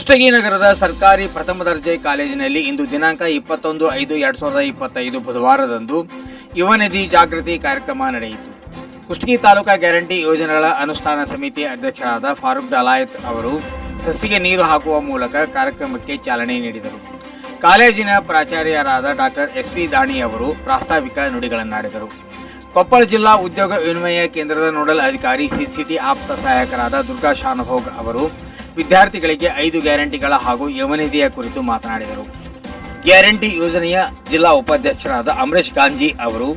ಕುಷ್ಟಗಿ ನಗರದ ಸರ್ಕಾರಿ ಪ್ರಥಮ ದರ್ಜೆ ಕಾಲೇಜಿನಲ್ಲಿ ಇಂದು ದಿನಾಂಕ ಇಪ್ಪತ್ತೊಂದು ಐದು ಎರಡು ಸಾವಿರದ ಇಪ್ಪತ್ತೈದು ಬುಧವಾರದಂದು ಯುವ ನಿಧಿ ಜಾಗೃತಿ ಕಾರ್ಯಕ್ರಮ ನಡೆಯಿತು. ಕುಷ್ಟಗಿ ತಾಲೂಕಾ ಗ್ಯಾರಂಟಿ ಯೋಜನೆಗಳ ಅನುಷ್ಠಾನ ಸಮಿತಿ ಅಧ್ಯಕ್ಷರಾದ ಫಾರೂಕ್ ಡಲಾಯತ್ ಅವರು ಸಸಿಗೆ ನೀರು ಹಾಕುವ ಮೂಲಕ ಕಾರ್ಯಕ್ರಮಕ್ಕೆ ಚಾಲನೆ ನೀಡಿದರು. ಕಾಲೇಜಿನ ಪ್ರಾಚಾರ್ಯರಾದ ಡಾಕ್ಟರ್ ಎಸ್ ವಿ ದಾಣಿ ಅವರು ಪ್ರಾಸ್ತಾವಿಕ ನುಡಿಗಳನ್ನಾಡಿದರು. ಕೊಪ್ಪಳ ಜಿಲ್ಲಾ ಉದ್ಯೋಗ ವಿನಿಮಯ ಕೇಂದ್ರದ ನೋಡಲ್ ಅಧಿಕಾರಿ ಸಿಸಿಟಿ ಆಪ್ತ ಸಹಾಯಕರಾದ ದುರ್ಗಾ ಶಾನಭೋಗ್ ಅವರು ವಿದ್ಯಾರ್ಥಿಗಳಿಗೆ ಐದು ಗ್ಯಾರಂಟಿಗಳ ಹಾಗೂ ಯವನಿಧಿಯ ಕುರಿತು ಮಾತನಾಡಿದರು. ಗ್ಯಾರಂಟಿ ಯೋಜನೆಯ ಜಿಲ್ಲಾ ಉಪಾಧ್ಯಕ್ಷರಾದ ಅಮರೇಶ್ ಗಾಂಧಿ ಅವರು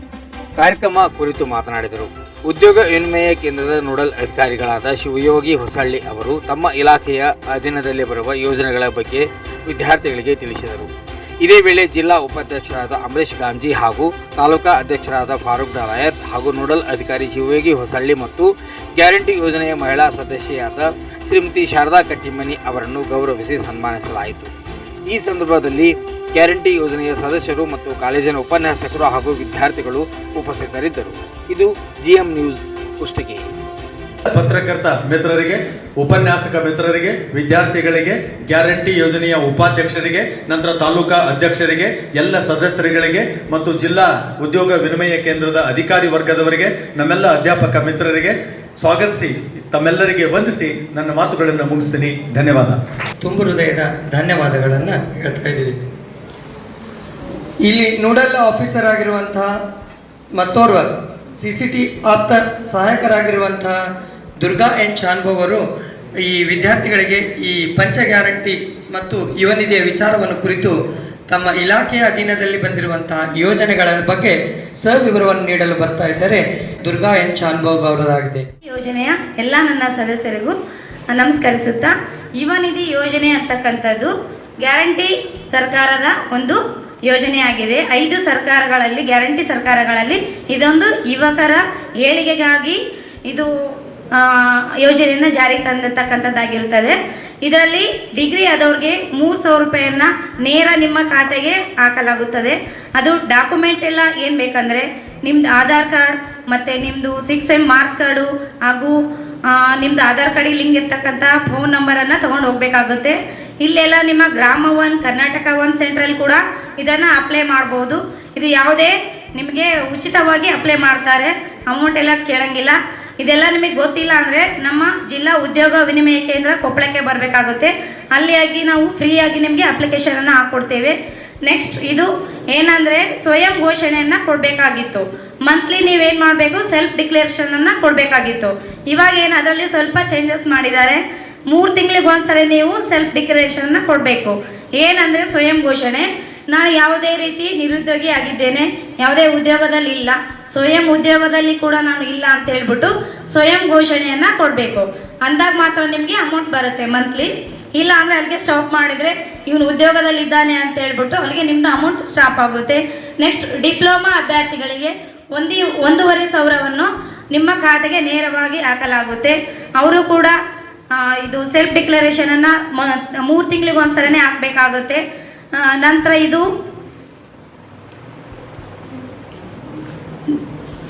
ಕಾರ್ಯಕ್ರಮ ಕುರಿತು ಮಾತನಾಡಿದರು. ಉದ್ಯೋಗ ವಿನಿಮಯ ಕೇಂದ್ರದ ನೋಡಲ್ ಅಧಿಕಾರಿಗಳಾದ ಶಿವಯೋಗಿ ಹೊಸಳ್ಳಿ ಅವರು ತಮ್ಮ ಇಲಾಖೆಯ ಅಧೀನದಲ್ಲಿ ಬರುವ ಯೋಜನೆಗಳ ಬಗ್ಗೆ ವಿದ್ಯಾರ್ಥಿಗಳಿಗೆ ತಿಳಿಸಿದರು. ಇದೇ ವೇಳೆ ಜಿಲ್ಲಾ ಉಪಾಧ್ಯಕ್ಷರಾದ ಅಮರೇಶ್ ಗಾಂಜಿ ಹಾಗೂ ತಾಲೂಕಾ ಅಧ್ಯಕ್ಷರಾದ ಫಾರೂಕ್ ಡಲಾಯತ್ ಹಾಗೂ ನೋಡಲ್ ಅಧಿಕಾರಿ ಶಿವಯೋಗಿ ಹೊಸಳ್ಳಿ ಮತ್ತು ಗ್ಯಾರಂಟಿ ಯೋಜನೆಯ ಮಹಿಳಾ ಸದಸ್ಯೆಯಾದ ಶ್ರೀಮತಿ ಶಾರದಾ ಕಟ್ಟಿಮನಿ ಅವರನ್ನು ಗೌರವಿಸಿ ಸನ್ಮಾನಿಸಲಾಯಿತು. ಈ ಸಂದರ್ಭದಲ್ಲಿ ಗ್ಯಾರಂಟಿ ಯೋಜನೆಯ ಸದಸ್ಯರು ಮತ್ತು ಕಾಲೇಜಿನ ಉಪನ್ಯಾಸಕರು ಹಾಗೂ ವಿದ್ಯಾರ್ಥಿಗಳು ಉಪಸ್ಥಿತರಿದ್ದರು. ಇದು ಜಿಎಂ ನ್ಯೂಸ್ ಪುಸ್ತಕಿ ಪತ್ರಕರ್ತ ಮಿತ್ರರಿಗೆ, ಉಪನ್ಯಾಸಕ ಮಿತ್ರರಿಗೆ, ವಿದ್ಯಾರ್ಥಿಗಳಿಗೆ, ಗ್ಯಾರಂಟಿ ಯೋಜನೆಯ ಉಪಾಧ್ಯಕ್ಷರಿಗೆ, ನಂತರ ತಾಲೂಕಾ ಅಧ್ಯಕ್ಷರಿಗೆ, ಎಲ್ಲ ಸದಸ್ಯರುಗಳಿಗೆ ಮತ್ತು ಜಿಲ್ಲಾ ಉದ್ಯೋಗ ವಿನಿಮಯ ಕೇಂದ್ರದ ಅಧಿಕಾರಿ ವರ್ಗದವರಿಗೆ, ನಮ್ಮೆಲ್ಲ ಅಧ್ಯಾಪಕ ಮಿತ್ರರಿಗೆ ಸ್ವಾಗತಿಸಿ. ತಮ್ಮೆಲ್ಲರಿಗೆ ವಂದಿಸಿ ನನ್ನ ಮಾತುಗಳನ್ನು ಮುಗಿಸ್ತೀನಿ. ಧನ್ಯವಾದ. ತುಂಬು ಹೃದಯದ ಧನ್ಯವಾದಗಳನ್ನು ಹೇಳ್ತಾ ಇದ್ದೀವಿ. ಇಲ್ಲಿ ನೋಡಲ್ ಆಫೀಸರ್ ಆಗಿರುವಂತಹ ಮತ್ತೋರ್ವ ಸಿ ಸಿ ಟಿ ಆಪ್ತ ಸಹಾಯಕರಾಗಿರುವಂತಹ ದುರ್ಗಾ ಎನ್ ಶಾನ್ಭೋಗ್ ಈ ವಿದ್ಯಾರ್ಥಿಗಳಿಗೆ ಈ ಪಂಚ ಗ್ಯಾರಂಟಿ ಮತ್ತು ಯುವ ನಿಧಿಯ ವಿಚಾರವನ್ನು ಕುರಿತು ತಮ್ಮ ಇಲಾಖೆಯ ಅಧೀನದಲ್ಲಿ ಬಂದಿರುವಂತಹ ಯೋಜನೆಗಳ ಬಗ್ಗೆ ಸವಿವರವನ್ನು ನೀಡಲು ಬರ್ತಾ ಇದ್ದಾರೆ. ದುರ್ಗಾ ಎನ್ ಶಾನ್ಭೋಗ್ ಅವರದಾಗಿದೆ. ಯೋಜನೆಯ ಎಲ್ಲ ನನ್ನ ಸದಸ್ಯರಿಗೂ ನಮಸ್ಕರಿಸುತ್ತಾ, ಯುವ ನಿಧಿ ಯೋಜನೆ ಅಂತಕ್ಕಂಥದ್ದು ಗ್ಯಾರಂಟಿ ಸರ್ಕಾರದ ಒಂದು ಯೋಜನೆಯಾಗಿದೆ. ಐದು ಸರ್ಕಾರಗಳಲ್ಲಿ, ಗ್ಯಾರಂಟಿ ಸರ್ಕಾರಗಳಲ್ಲಿ ಇದೊಂದು ಯುವಕರ ಏಳಿಗೆಗಾಗಿ ಇದು ಯೋಜನೆಯನ್ನು ಜಾರಿಗೆ ತಂದಿರ್ತಕ್ಕಂಥದ್ದಾಗಿರುತ್ತದೆ. ಇದರಲ್ಲಿ ಡಿಗ್ರಿ ಆದವ್ರಿಗೆ ಮೂರು ಸಾವಿರ ರೂಪಾಯಿಯನ್ನು ನೇರ ನಿಮ್ಮ ಖಾತೆಗೆ ಹಾಕಲಾಗುತ್ತದೆ. ಅದು ಡಾಕ್ಯುಮೆಂಟ್ ಎಲ್ಲ ಏನು ಬೇಕಂದರೆ ನಿಮ್ದು ಆಧಾರ್ ಕಾರ್ಡ್, ಮತ್ತು ನಿಮ್ಮದು ಸಿಕ್ಸ್ ಎಂ ಮಾರ್ಕ್ಸ್ ಕಾರ್ಡು ಹಾಗೂ ನಿಮ್ಮದು ಆಧಾರ್ ಕಾರ್ಡಿಗೆ ಲಿಂಕ್ ಇರ್ತಕ್ಕಂಥ ಫೋನ್ ನಂಬರನ್ನು ತೊಗೊಂಡು ಹೋಗಬೇಕಾಗುತ್ತೆ. ಇಲ್ಲೆಲ್ಲ ನಿಮ್ಮ ಗ್ರಾಮ ಒನ್ ಕರ್ನಾಟಕ ಒನ್ ಸೆಂಟ್ರಲ್ಲಿ ಕೂಡ ಇದನ್ನು ಅಪ್ಲೈ ಮಾಡ್ಬೋದು. ಇದು ಯಾವುದೇ ನಿಮಗೆ ಉಚಿತವಾಗಿ ಅಪ್ಲೈ ಮಾಡ್ತಾರೆ. ಅಮೌಂಟ್ ಎಲ್ಲ ಕೇಳಂಗಿಲ್ಲ. ಇದೆಲ್ಲ ನಿಮಗೆ ಗೊತ್ತಿಲ್ಲ ಅಂದರೆ ನಮ್ಮ ಜಿಲ್ಲಾ ಉದ್ಯೋಗ ವಿನಿಮಯ ಕೇಂದ್ರ ಕೊಪ್ಪಳಕ್ಕೆ ಬರಬೇಕಾಗುತ್ತೆ. ಅಲ್ಲಿಯಾಗಿ ನಾವು ಫ್ರೀಯಾಗಿ ನಿಮಗೆ ಅಪ್ಲಿಕೇಶನನ್ನು ಹಾಕ್ಕೊಡ್ತೇವೆ ನೆಕ್ಸ್ಟ್ ಇದು ಏನಂದರೆ ಸ್ವಯಂ ಘೋಷಣೆಯನ್ನು ಕೊಡಬೇಕಾಗಿತ್ತು. ಮಂತ್ಲಿ ನೀವೇನು ಮಾಡಬೇಕು? ಸೆಲ್ಫ್ ಡಿಕ್ಲೇರೇಷನನ್ನು ಕೊಡಬೇಕಾಗಿತ್ತು. ಇವಾಗ ಏನು ಅದರಲ್ಲಿ ಸ್ವಲ್ಪ ಚೇಂಜಸ್ ಮಾಡಿದ್ದಾರೆ. ಮೂರು ತಿಂಗಳಿಗೆ ಒಂದ್ಸರಿ ನೀವು ಸೆಲ್ಫ್ ಡಿಕ್ಲರೇಷನ್ನ ಕೊಡಬೇಕು. ಏನಂದರೆ ಸ್ವಯಂ ಘೋಷಣೆ? ನಾನು ಯಾವುದೇ ರೀತಿ ನಿರುದ್ಯೋಗಿ ಆಗಿದ್ದೇನೆ, ಯಾವುದೇ ಉದ್ಯೋಗದಲ್ಲಿ ಇಲ್ಲ. ಸ್ವಯಂ ಉದ್ಯೋಗದಲ್ಲಿ ಕೂಡ ನಾನು ಇಲ್ಲ ಅಂತ ಹೇಳ್ಬಿಟ್ಟು ಸ್ವಯಂ ಘೋಷಣೆಯನ್ನು ಕೊಡಬೇಕು. ಅಂದಾಗ ಮಾತ್ರ ನಿಮಗೆ ಅಮೌಂಟ್ ಬರುತ್ತೆ ಮಂತ್ಲಿ ಇಲ್ಲ ಅಂದರೆ ಅಲ್ಲಿಗೆ ಸ್ಟಾಪ್ ಮಾಡಿದರೆ ಇವನು ಉದ್ಯೋಗದಲ್ಲಿ ಇದ್ದಾನೆ ಅಂತ ಹೇಳ್ಬಿಟ್ಟು ಅಲ್ಲಿಗೆ ನಿಮ್ಮದು ಅಮೌಂಟ್ ಸ್ಟಾಪ್ ಆಗುತ್ತೆ. ನೆಕ್ಸ್ಟ್ ಡಿಪ್ಲೊಮಾ ಅಭ್ಯರ್ಥಿಗಳಿಗೆ ಒಂದು, ಒಂದೂವರೆ ಸಾವಿರವನ್ನು ನಿಮ್ಮ ಖಾತೆಗೆ ನೇರವಾಗಿ ಹಾಕಲಾಗುತ್ತೆ. ಅವರು ಕೂಡ ಇದು ಸೆಲ್ಫ್ ಡಿಕ್ಲರೇಷನನ್ನು ಮೂರು ತಿಂಗಳಿಗೆ ಒಂದ್ಸಲನೇ ಹಾಕಬೇಕಾಗುತ್ತೆ. ನಂತರ ಇದು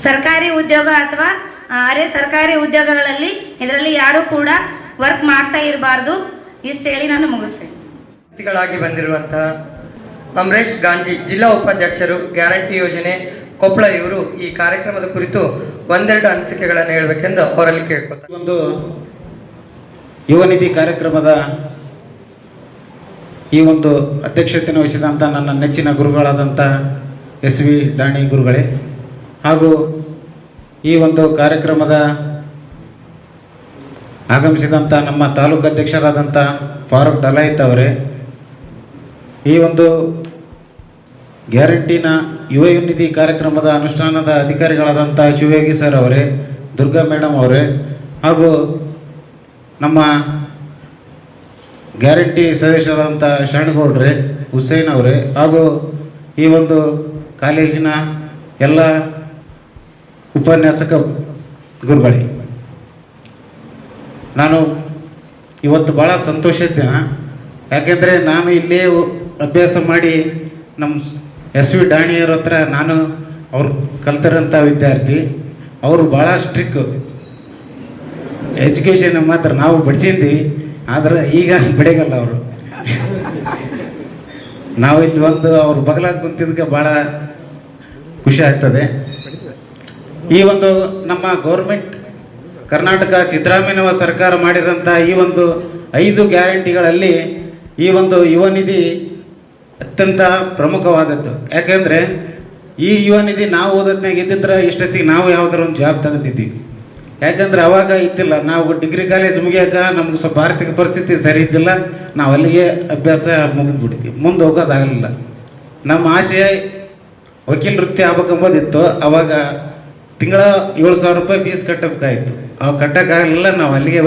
ಸರ್ಕಾರಿ ಉದ್ಯೋಗ ಅಥವಾ ಅರೆ ಸರ್ಕಾರಿ ಉದ್ಯೋಗಗಳಲ್ಲಿ ಇದರಲ್ಲಿ ಯಾರೂ ಕೂಡ ವರ್ಕ್ ಮಾಡ್ತಾ ಇರಬಾರ್ದು. ಇಷ್ಟು ಹೇಳಿ ನಾನು ಮುಗಿಸ್ತೇನೆ. ಅತಿಥಿಗಳಾಗಿ ಬಂದಿರುವಂತಹ ಅಮರೇಶ್ ಗಾಂಜಿ ಜಿಲ್ಲಾ ಉಪಾಧ್ಯಕ್ಷರು ಗ್ಯಾರಂಟಿ ಯೋಜನೆ ಕೊಪ್ಪಳ ಇವರು ಈ ಕಾರ್ಯಕ್ರಮದ ಕುರಿತು ಒಂದೆರಡು ಅನಿಸಿಕೆಗಳನ್ನು ಹೇಳಬೇಕೆಂದು ಅವರಲ್ಲಿ ಕೇಳ್ಕೊತಾರೆ ಒಂದು ಯುವ ನಿಧಿ ಕಾರ್ಯಕ್ರಮದ ಈ ಒಂದು ಅಧ್ಯಕ್ಷತೆಯನ್ನು ವಹಿಸಿದಂಥ ನನ್ನ ನೆಚ್ಚಿನ ಗುರುಗಳಾದಂಥ ಎಸ್ ವಿ ಡಾಣಿ ಗುರುಗಳೇ. ಹಾಗೂ ಈ ಒಂದು ಕಾರ್ಯಕ್ರಮದ ಆಗಮಿಸಿದಂಥ ನಮ್ಮ ತಾಲೂಕು ಅಧ್ಯಕ್ಷರಾದಂಥ ಫಾರೂಕ್ ಡಲಾಯಿತ್ ಅವರೇ, ಈ ಒಂದು ಗ್ಯಾರಂಟಿನ ಯುವ ನಿಧಿ ಕಾರ್ಯಕ್ರಮದ ಅನುಷ್ಠಾನದ ಅಧಿಕಾರಿಗಳಾದಂಥ ಶಿವಯೋಗಿ ಸರ್ ಅವರೇ, ದುರ್ಗಾ ಮೇಡಮ್ ಅವರೇ ಹಾಗೂ ನಮ್ಮ ಗ್ಯಾರಂಟಿ ಸದಸ್ಯರಾದಂಥ ಶರಣಗೌಡ್ರೆ ಹುಸೇನ್ ಅವರೇ, ಹಾಗೂ ಈ ಒಂದು ಕಾಲೇಜಿನ ಎಲ್ಲ ಉಪನ್ಯಾಸಕ ಗುರುಗಳೇ. ನಾನು ಇವತ್ತು ಭಾಳ ಸಂತೋಷ ಇದ್ದೇನೆ ಯಾಕೆಂದರೆ ನಾನು ಇಲ್ಲೇ ಅಭ್ಯಾಸ ಮಾಡಿ ನಮ್ಮ ಎಸ್ ವಿ ಡಾಣಿಯವ್ರ ಹತ್ರ ನಾನು ಅವ್ರು ಕಲ್ತಿರೋಂಥ ವಿದ್ಯಾರ್ಥಿ. ಅವರು ಭಾಳ ಸ್ಟ್ರಿಕ್ ಎಜುಕೇಷನ್ ಮಾತ್ರ ನಾವು ಬಡಿಸಿದ್ವಿ. ಆದ್ರೆ ಈಗ ಬಿಡಗಲ್ಲ ಅವರು. ನಾವು ಇಲ್ಲಿ ಒಂದು ಅವ್ರ ಬಗಲಾಗಿ ಕುಂತಿದ್ದಕ್ಕೆ ಭಾಳ ಖುಷಿ ಆಗ್ತದೆ. ಈ ಒಂದು ನಮ್ಮ ಗೌರ್ಮೆಂಟ್ ಕರ್ನಾಟಕ ಸಿದ್ದರಾಮಯ್ಯನವ ಸರ್ಕಾರ ಮಾಡಿರೋಂಥ ಈ ಒಂದು ಐದು ಗ್ಯಾರಂಟಿಗಳಲ್ಲಿ ಈ ಒಂದು ಯುವ ನಿಧಿ ಅತ್ಯಂತ ಪ್ರಮುಖವಾದದ್ದು. ಯಾಕೆಂದರೆ ಈ ಯುವ ನಿಧಿ ನಾವು ಓದೋದ್ನಾಗ ಇದ್ದಿದ್ರೆ ಇಷ್ಟೊತ್ತಿಗೆ ನಾವು ಯಾವ್ದಾರ ಒಂದು ಜಾಬ್ ತಗೊಂಡಿದ್ವಿ ಯಾಕಂದ್ರೆ ಅವಾಗ ಇದ್ದಿಲ್ಲ. ನಾವು ಡಿಗ್ರಿ ಕಾಲೇಜ್ ಮುಗಿಯಾಕ ನಮ್ಗೆ ಸ್ವಲ್ಪ ಆರ್ಥಿಕ ಪರಿಸ್ಥಿತಿ ಸರಿ ಇದ್ದಿಲ್ಲ. ನಾವು ಅಲ್ಲಿಗೆ ಅಭ್ಯಾಸ ಮುಗಿದ್ಬಿಡ್ತೀವಿ. ಮುಂದೆ ಹೋಗೋದಾಗಲಿಲ್ಲ. ನಮ್ಮ ಆಶಯ ವಕೀಲ ವೃತ್ತಿ ಆಗ್ಬೇಕಂಬೋದಿತ್ತು. ಅವಾಗ ತಿಂಗಳ ಏಳು ಸಾವಿರ ರೂಪಾಯಿ ಫೀಸ್ ಕಟ್ಟಬೇಕಾಯಿತು. ಅವಾಗ ಕಟ್ಟೋಕ್ಕಾಗಲಿಲ್ಲ. ನಾವು ಅಲ್ಲಿಗೆ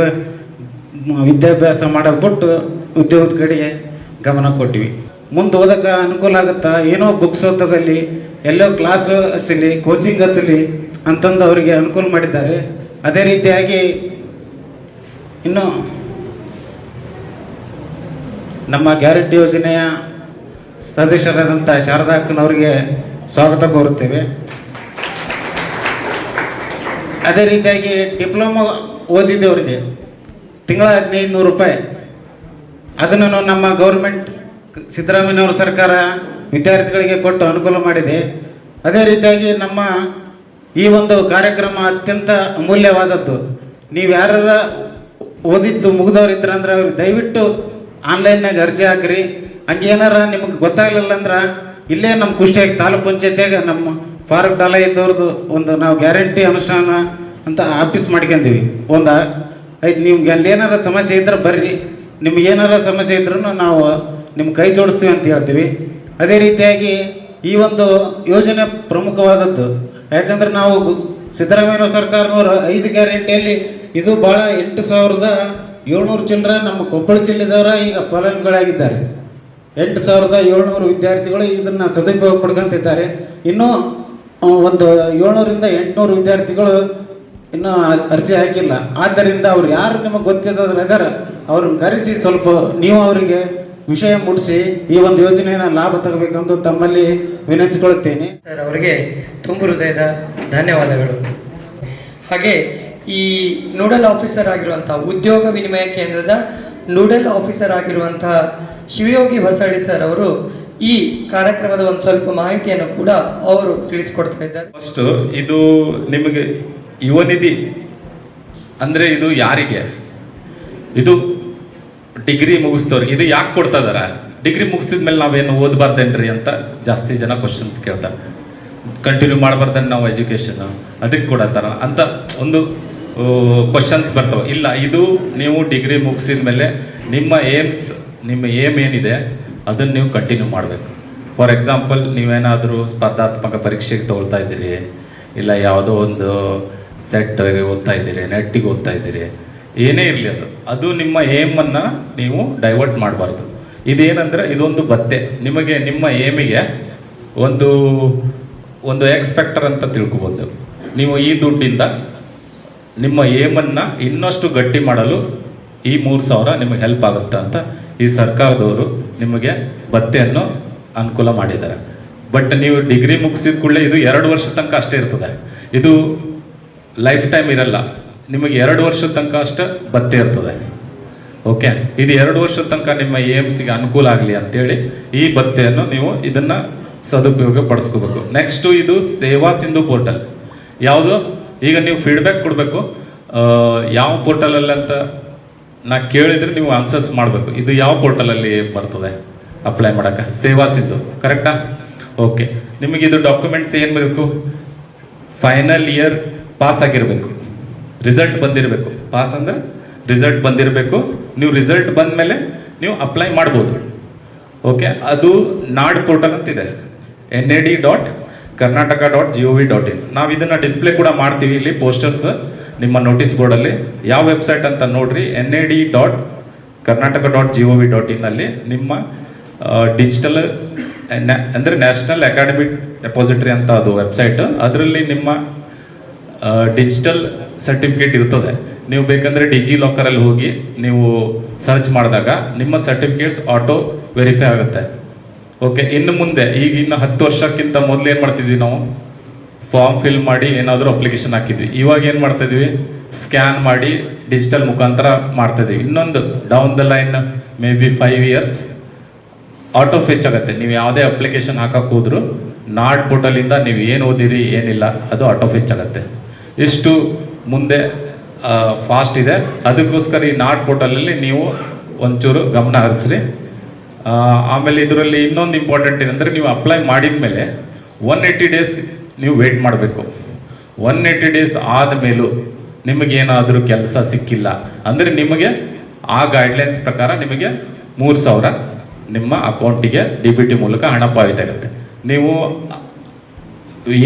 ವಿದ್ಯಾಭ್ಯಾಸ ಮಾಡೋದು ಬಿಟ್ಟು ಉದ್ಯೋಗದ ಕಡೆಗೆ ಗಮನ ಕೊಟ್ಟಿವಿ. ಮುಂದೆ ಓದಕ್ಕೆ ಅನುಕೂಲ ಆಗುತ್ತಾ? ಏನೋ ಬುಕ್ಸ್ ಓದೋದಲ್ಲಿ ಎಲ್ಲೋ ಕ್ಲಾಸ್ ಹಚ್ಚಲಿ ಕೋಚಿಂಗ್ ಹಚ್ಚಲಿ ಅಂತಂದು ಅವರಿಗೆ ಅನುಕೂಲ ಮಾಡಿದ್ದಾರೆ. ಅದೇ ರೀತಿಯಾಗಿ ಇನ್ನು ನಮ್ಮ ಗ್ಯಾರಂಟಿ ಯೋಜನೆಯ ಸದಸ್ಯರಾದಂಥ ಶಾರದಾ ಅಕ್ಕನವರಿಗೆ ಸ್ವಾಗತ ಕೋರುತ್ತೇವೆ. ಅದೇ ರೀತಿಯಾಗಿ ಡಿಪ್ಲೊಮಾ ಓದಿದವರಿಗೆ ತಿಂಗಳ ಹದಿನೈದು ನೂರು ರೂಪಾಯಿ. ಅದನ್ನು ನಮ್ಮ ಗೌರ್ಮೆಂಟ್ ಸಿದ್ದರಾಮಯ್ಯನವರ ಸರ್ಕಾರ ವಿದ್ಯಾರ್ಥಿಗಳಿಗೆ ಕೊಟ್ಟು ಅನುಕೂಲ ಮಾಡಿದೆ. ಅದೇ ರೀತಿಯಾಗಿ ನಮ್ಮ ಈ ಒಂದು ಕಾರ್ಯಕ್ರಮ ಅತ್ಯಂತ ಅಮೂಲ್ಯವಾದದ್ದು. ನೀವು ಯಾರ ಓದಿದ್ದು ಮುಗಿದವ್ರು ಅಂದ್ರೆ ಅವ್ರಿಗೆ ದಯವಿಟ್ಟು ಆನ್ಲೈನ್ನಾಗ ಅರ್ಜಿ ಹಾಕ್ರಿ. ಹಂಗೇನಾರ ನಿಮಗೆ ಗೊತ್ತಾಗಲಿಲ್ಲ ಅಂದ್ರೆ ಇಲ್ಲೇ ನಮ್ಮ ಕುಷ್ಟಿಯಾಗಿ ತಾಲೂಕ್ ಪಂಚಾಯತಿಯಾಗ ನಮ್ಮ ಫಾರೂಕ್ ಡಾಲಾ ಇದ್ದವ್ರದ್ದು ಒಂದು ನಾವು ಗ್ಯಾರಂಟಿ ಅನುಷ್ಠಾನ ಅಂತ ಆಫೀಸ್ ಮಾಡ್ಕೊಂತೀವಿ ಒಂದು, ಐದು ನಿಮ್ಗೆ ಅಲ್ಲಿ ಏನಾರ ಸಮಸ್ಯೆ ಇದ್ರೆ ಬರ್ರಿ. ನಿಮ್ಗೆ ಏನಾರ ಸಮಸ್ಯೆ ಇದ್ರೂ ನಾವು ನಿಮ್ಮ ಕೈ ಜೋಡಿಸ್ತೀವಿ ಅಂತ ಹೇಳ್ತೀವಿ. ಅದೇ ರೀತಿಯಾಗಿ ಈ ಒಂದು ಯೋಜನೆ ಪ್ರಮುಖವಾದದ್ದು. ಯಾಕಂದ್ರೆ ನಾವು ಸಿದ್ದರಾಮಯ್ಯ ಸರ್ಕಾರನವರು ಐದು ಗ್ಯಾರಂಟಿಯಲ್ಲಿ ಇದು ಭಾಳ ಎಂಟು ಸಾವಿರದ ಏಳ್ನೂರು ಚಿಲ್ಲರ ನಮ್ಮ ಕೊಪ್ಪಳ ಜಿಲ್ಲೆದವರ ಈಗ ಫಲಾನುಭವಿಗಳಾಗಿದ್ದಾರೆ. ಎಂಟು ಸಾವಿರದ ಏಳ್ನೂರು ವಿದ್ಯಾರ್ಥಿಗಳು ಇದನ್ನು ಸದುಪಯೋಗ ಪಡ್ಕೊಂತಿದ್ದಾರೆ. ಇನ್ನೂ ಒಂದು ಏಳ್ನೂರಿಂದ ಎಂಟುನೂರು ವಿದ್ಯಾರ್ಥಿಗಳು ಇನ್ನೂ ಅರ್ಜಿ ಹಾಕಿಲ್ಲ. ಆದ್ದರಿಂದ ಅವ್ರು ಯಾರು ನಿಮಗೆ ಗೊತ್ತಿದ್ದಾರೆ ಅವ್ರನ್ನ ಕರೆಸಿ ಸ್ವಲ್ಪ ನೀವು ಅವರಿಗೆ ವಿಷಯ ಮುಟ್ಟಿಸಿ ಈ ಒಂದು ಯೋಜನೆಯನ್ನು ಲಾಭ ತಗಬೇಕೆಂದು ತಮ್ಮಲ್ಲಿ ವಿನಂತಿಸಿಕೊಳ್ಳುತ್ತೇನೆ ಸರ್ ಅವರಿಗೆ ತುಂಬ ಹೃದಯದ ಧನ್ಯವಾದಗಳು. ಹಾಗೆ ಈ ನೂಡಲ್ ಆಫೀಸರ್ ಆಗಿರುವಂಥ ಉದ್ಯೋಗ ವಿನಿಮಯ ಕೇಂದ್ರದ ನೂಡಲ್ ಆಫೀಸರ್ ಆಗಿರುವಂತಹ ಶಿವಯೋಗಿ ಹೊಸಳ್ಳಿ ಸರ್ ಅವರು ಈ ಕಾರ್ಯಕ್ರಮದ ಒಂದು ಸ್ವಲ್ಪ ಮಾಹಿತಿಯನ್ನು ಕೂಡ ಅವರು ತಿಳಿಸಿಕೊಡ್ತಾ ಇದ್ದಾರೆ. ಫಸ್ಟ್ ಇದು ನಿಮಗೆ ಯುವ ನಿಧಿ ಅಂದ್ರೆ ಇದು ಯಾರಿಗೆ? ಇದು ಡಿಗ್ರಿ ಮುಗಿಸ್ತವ್ರಿಗೆ ಇದು ಯಾಕೆ ಕೊಡ್ತಾ ಇದಾರ? ಡಿಗ್ರಿ ಮುಗಿಸಿದ ಮೇಲೆ ನಾವೇನು ಓದಬಾರ್ದೇನ್ರಿ ಅಂತ ಜಾಸ್ತಿ ಜನ ಕ್ವಶನ್ಸ್ ಕೇಳ್ತಾರೆ. ಕಂಟಿನ್ಯೂ ಮಾಡಬಾರ್ದೇನು ನಾವು ಎಜುಕೇಶನ್ ಅದಕ್ಕೆ ಕೊಡತ್ತಾರ ಅಂತ ಒಂದು ಕ್ವಶನ್ಸ್ ಬರ್ತವೆ. ಇಲ್ಲ, ಇದು ನೀವು ಡಿಗ್ರಿ ಮುಗಿಸಿದ ಮೇಲೆ ನಿಮ್ಮ ಏಮ್ಸ್ ನಿಮ್ಮ ಏಮ್ ಏನಿದೆ, ಅದನ್ನು ನೀವು ಕಂಟಿನ್ಯೂ ಮಾಡಬೇಕು. ಫಾರ್ ಎಕ್ಸಾಂಪಲ್ ನೀವೇನಾದರೂ ಸ್ಪರ್ಧಾತ್ಮಕ ಪರೀಕ್ಷೆಗೆ ತಗೊಳ್ತಾ ಇದ್ದೀರಿ, ಇಲ್ಲ ಯಾವುದೋ ಒಂದು ಸೆಟ್ ಓದ್ತಾ ಇದ್ದೀರಿ ನೆಟ್ಟಿಗೆ ಓದ್ತಾ ಇದ್ದೀರಿ ಏನೇ ಇರಲಿ ಅದು. ಅದು ನಿಮ್ಮ ಏಮನ್ನು ನೀವು ಡೈವರ್ಟ್ ಮಾಡಬಾರ್ದು. ಇದೇನಂದರೆ ಇದೊಂದು ಬತ್ತೆ. ನಿಮಗೆ ನಿಮ್ಮ ಏಮಿಗೆ ಒಂದು ಒಂದು ಎಕ್ಸ್ಪೆಕ್ಟರ್ ಅಂತ ತಿಳ್ಕೊಬೋದು. ನೀವು ಈ ದುಡ್ಡಿಂದ ನಿಮ್ಮ ಏಮನ್ನು ಇನ್ನಷ್ಟು ಗಟ್ಟಿ ಮಾಡಲು ಈ ಮೂರು ಸಾವಿರ ನಿಮಗೆ ಹೆಲ್ಪ್ ಆಗುತ್ತೆ ಅಂತ ಈ ಸರ್ಕಾರದವರು ನಿಮಗೆ ಭತ್ತೆಯನ್ನು ಅನುಕೂಲ ಮಾಡಿದ್ದಾರೆ. ಬಟ್ ನೀವು ಡಿಗ್ರಿ ಮುಗಿಸಿದ ಕೂಡಲೇ ಇದು ಎರಡು ವರ್ಷ ತನಕ ಅಷ್ಟೇ ಇರ್ತದೆ. ಇದು ಲೈಫ್ ಟೈಮ್ ಇರಲ್ಲ. ನಿಮಗೆ ಎರಡು ವರ್ಷದ ತನಕ ಅಷ್ಟೇ ಬತ್ತೆ ಇರ್ತದೆ. ಓಕೆ ಇದು ಎರಡು ವರ್ಷದ ತನಕ ನಿಮ್ಮ ಎ ಎಂ ಸಿಗೆ ಅನುಕೂಲ ಆಗಲಿ ಅಂತೇಳಿ ಈ ಬತ್ತೆಯನ್ನು ನೀವು ಇದನ್ನ ಸದುಪಯೋಗ ಪಡಿಸ್ಕೋಬೇಕು. ನೆಕ್ಸ್ಟು ಇದು ಸೇವಾ ಸಿಂಧು ಪೋರ್ಟಲ್ ಯಾವುದು? ಈಗ ನೀವು ಫೀಡ್ಬ್ಯಾಕ್ ಕೊಡಬೇಕು. ಯಾವ ಪೋರ್ಟಲಲ್ಲಿ ಅಂತ ನಾ ಕೇಳಿದ್ರೆ ನೀವು ಆನ್ಸರ್ಸ್ ಮಾಡಬೇಕು. ಇದು ಯಾವ ಪೋರ್ಟಲಲ್ಲಿ ಬರ್ತದೆ? ಅಪ್ಲೈ ಮಾಡೋಕೆ ಸೇವಾ ಸಿಂಧು. ಕರೆಕ್ಟಾ ಓಕೆ ನಿಮಗಿದು ಡಾಕ್ಯುಮೆಂಟ್ಸ್ ಏನು ಬೇಕು? ಫೈನಲ್ ಇಯರ್ ಪಾಸ್ ಆಗಿರಬೇಕು. ರಿಸಲ್ಟ್ ಬಂದಿರಬೇಕು. ಪಾಸ್ ಅಂದರೆ ರಿಸಲ್ಟ್ ಬಂದಿರಬೇಕು. ನೀವು ರಿಸಲ್ಟ್ ಬಂದ ಮೇಲೆ ನೀವು ಅಪ್ಲೈ ಮಾಡ್ಬೋದು. ಓಕೆ ಅದು ನಾಡ್ ಪೋರ್ಟಲ್ ಅಂತಿದೆ N A D dot Karnataka dot G O V dot in ನಾವು ಇದನ್ನು ಡಿಸ್ಪ್ಲೇ ಕೂಡ ಮಾಡ್ತೀವಿ ಇಲ್ಲಿ ಪೋಸ್ಟರ್ಸ್ ನಿಮ್ಮ ನೋಟಿಸ್ ಬೋರ್ಡಲ್ಲಿ ಯಾವ ವೆಬ್ಸೈಟ್ ಅಂತ ನೋಡ್ರಿ? N A D dot Karnataka dot G O V dot ಇನ್ನಲ್ಲಿ ನಿಮ್ಮ ಡಿಜಿಟಲ್ ಅಂದರೆ ನ್ಯಾಷನಲ್ ಅಕಾಡೆಮಿಕ್ ಡೆಪಾಸಿಟ್ರಿ ಅಂತ ಅದು ವೆಬ್ಸೈಟ್ ಅದರಲ್ಲಿ ನಿಮ್ಮ ಡಿಜಿಟಲ್ ಸರ್ಟಿಫಿಕೇಟ್ ಇರ್ತದೆ. ನೀವು ಬೇಕಂದ್ರೆ ಡಿಜಿ ಲಾಕರಲ್ಲಿ ಹೋಗಿ ನೀವು ಸರ್ಚ್ ಮಾಡಿದಾಗ ನಿಮ್ಮ ಸರ್ಟಿಫಿಕೇಟ್ಸ್ ಆಟೋ ವೆರಿಫೈ ಆಗುತ್ತೆ. ಓಕೆ ಇನ್ನು ಮುಂದೆ, ಈಗ ಇನ್ನು ಹತ್ತು ವರ್ಷಕ್ಕಿಂತ ಮೊದಲು ಏನು ಮಾಡ್ತಿದ್ವಿ ನಾವು? ಫಾರ್ಮ್ ಫಿಲ್ ಮಾಡಿ ಏನಾದರೂ ಅಪ್ಲಿಕೇಶನ್ ಹಾಕಿದ್ವಿ. ಇವಾಗ ಏನು ಮಾಡ್ತಾ ಇದೀವಿ ಸ್ಕ್ಯಾನ್ ಮಾಡಿ ಡಿಜಿಟಲ್ ಮುಖಾಂತರ ಮಾಡ್ತಾ ಇದೀವಿ ಇನ್ನೊಂದು down the line may be five years auto fetch ಆಗುತ್ತೆ. ನೀವು ಯಾವುದೇ ಅಪ್ಲಿಕೇಶನ್ ಹಾಕಕ್ಕೆ ಹೋದರೂ ನಾಡ್ ಪೋರ್ಟಲಿಂದ ನೀವು ಏನು ಓದಿರಿ, ಏನಿಲ್ಲ, ಅದು ಆಟೋ ಫೆಚ್ ಆಗುತ್ತೆ. ಇಷ್ಟು ಮುಂದೆ ಫಾಸ್ಟ್ ಇದೆ. ಅದಕ್ಕೋಸ್ಕರ ಈ ನಾಟ್ ಪೋರ್ಟಲಲ್ಲಿ ನೀವು ಒಂಚೂರು ಗಮನ ಹರಿಸ್ರಿ. ಆಮೇಲೆ ಇದರಲ್ಲಿ ಇನ್ನೊಂದು ಇಂಪಾರ್ಟೆಂಟ್ ಏನಂದರೆ ನೀವು ಅಪ್ಲೈ ಮಾಡಿದ ಮೇಲೆ ಒನ್ ಏಯ್ಟಿ ಡೇಸ್ ನೀವು ವೇಟ್ ಮಾಡಬೇಕು. ಒನ್ ಏಯ್ಟಿ ಡೇಸ್ ಆದಮೇಲೂ ನಿಮಗೇನಾದರೂ ಕೆಲಸ ಸಿಕ್ಕಿಲ್ಲ ಅಂದರೆ ನಿಮಗೆ ಆ ಗೈಡ್ಲೈನ್ಸ್ ಪ್ರಕಾರ ನಿಮಗೆ ಮೂರು ಸಾವಿರ ನಿಮ್ಮ ಅಕೌಂಟಿಗೆ ಡಿ ಬಿ ಟಿ ಮೂಲಕ ಹಣ ಪಾವತಿ ಆಗುತ್ತೆ ನೀವು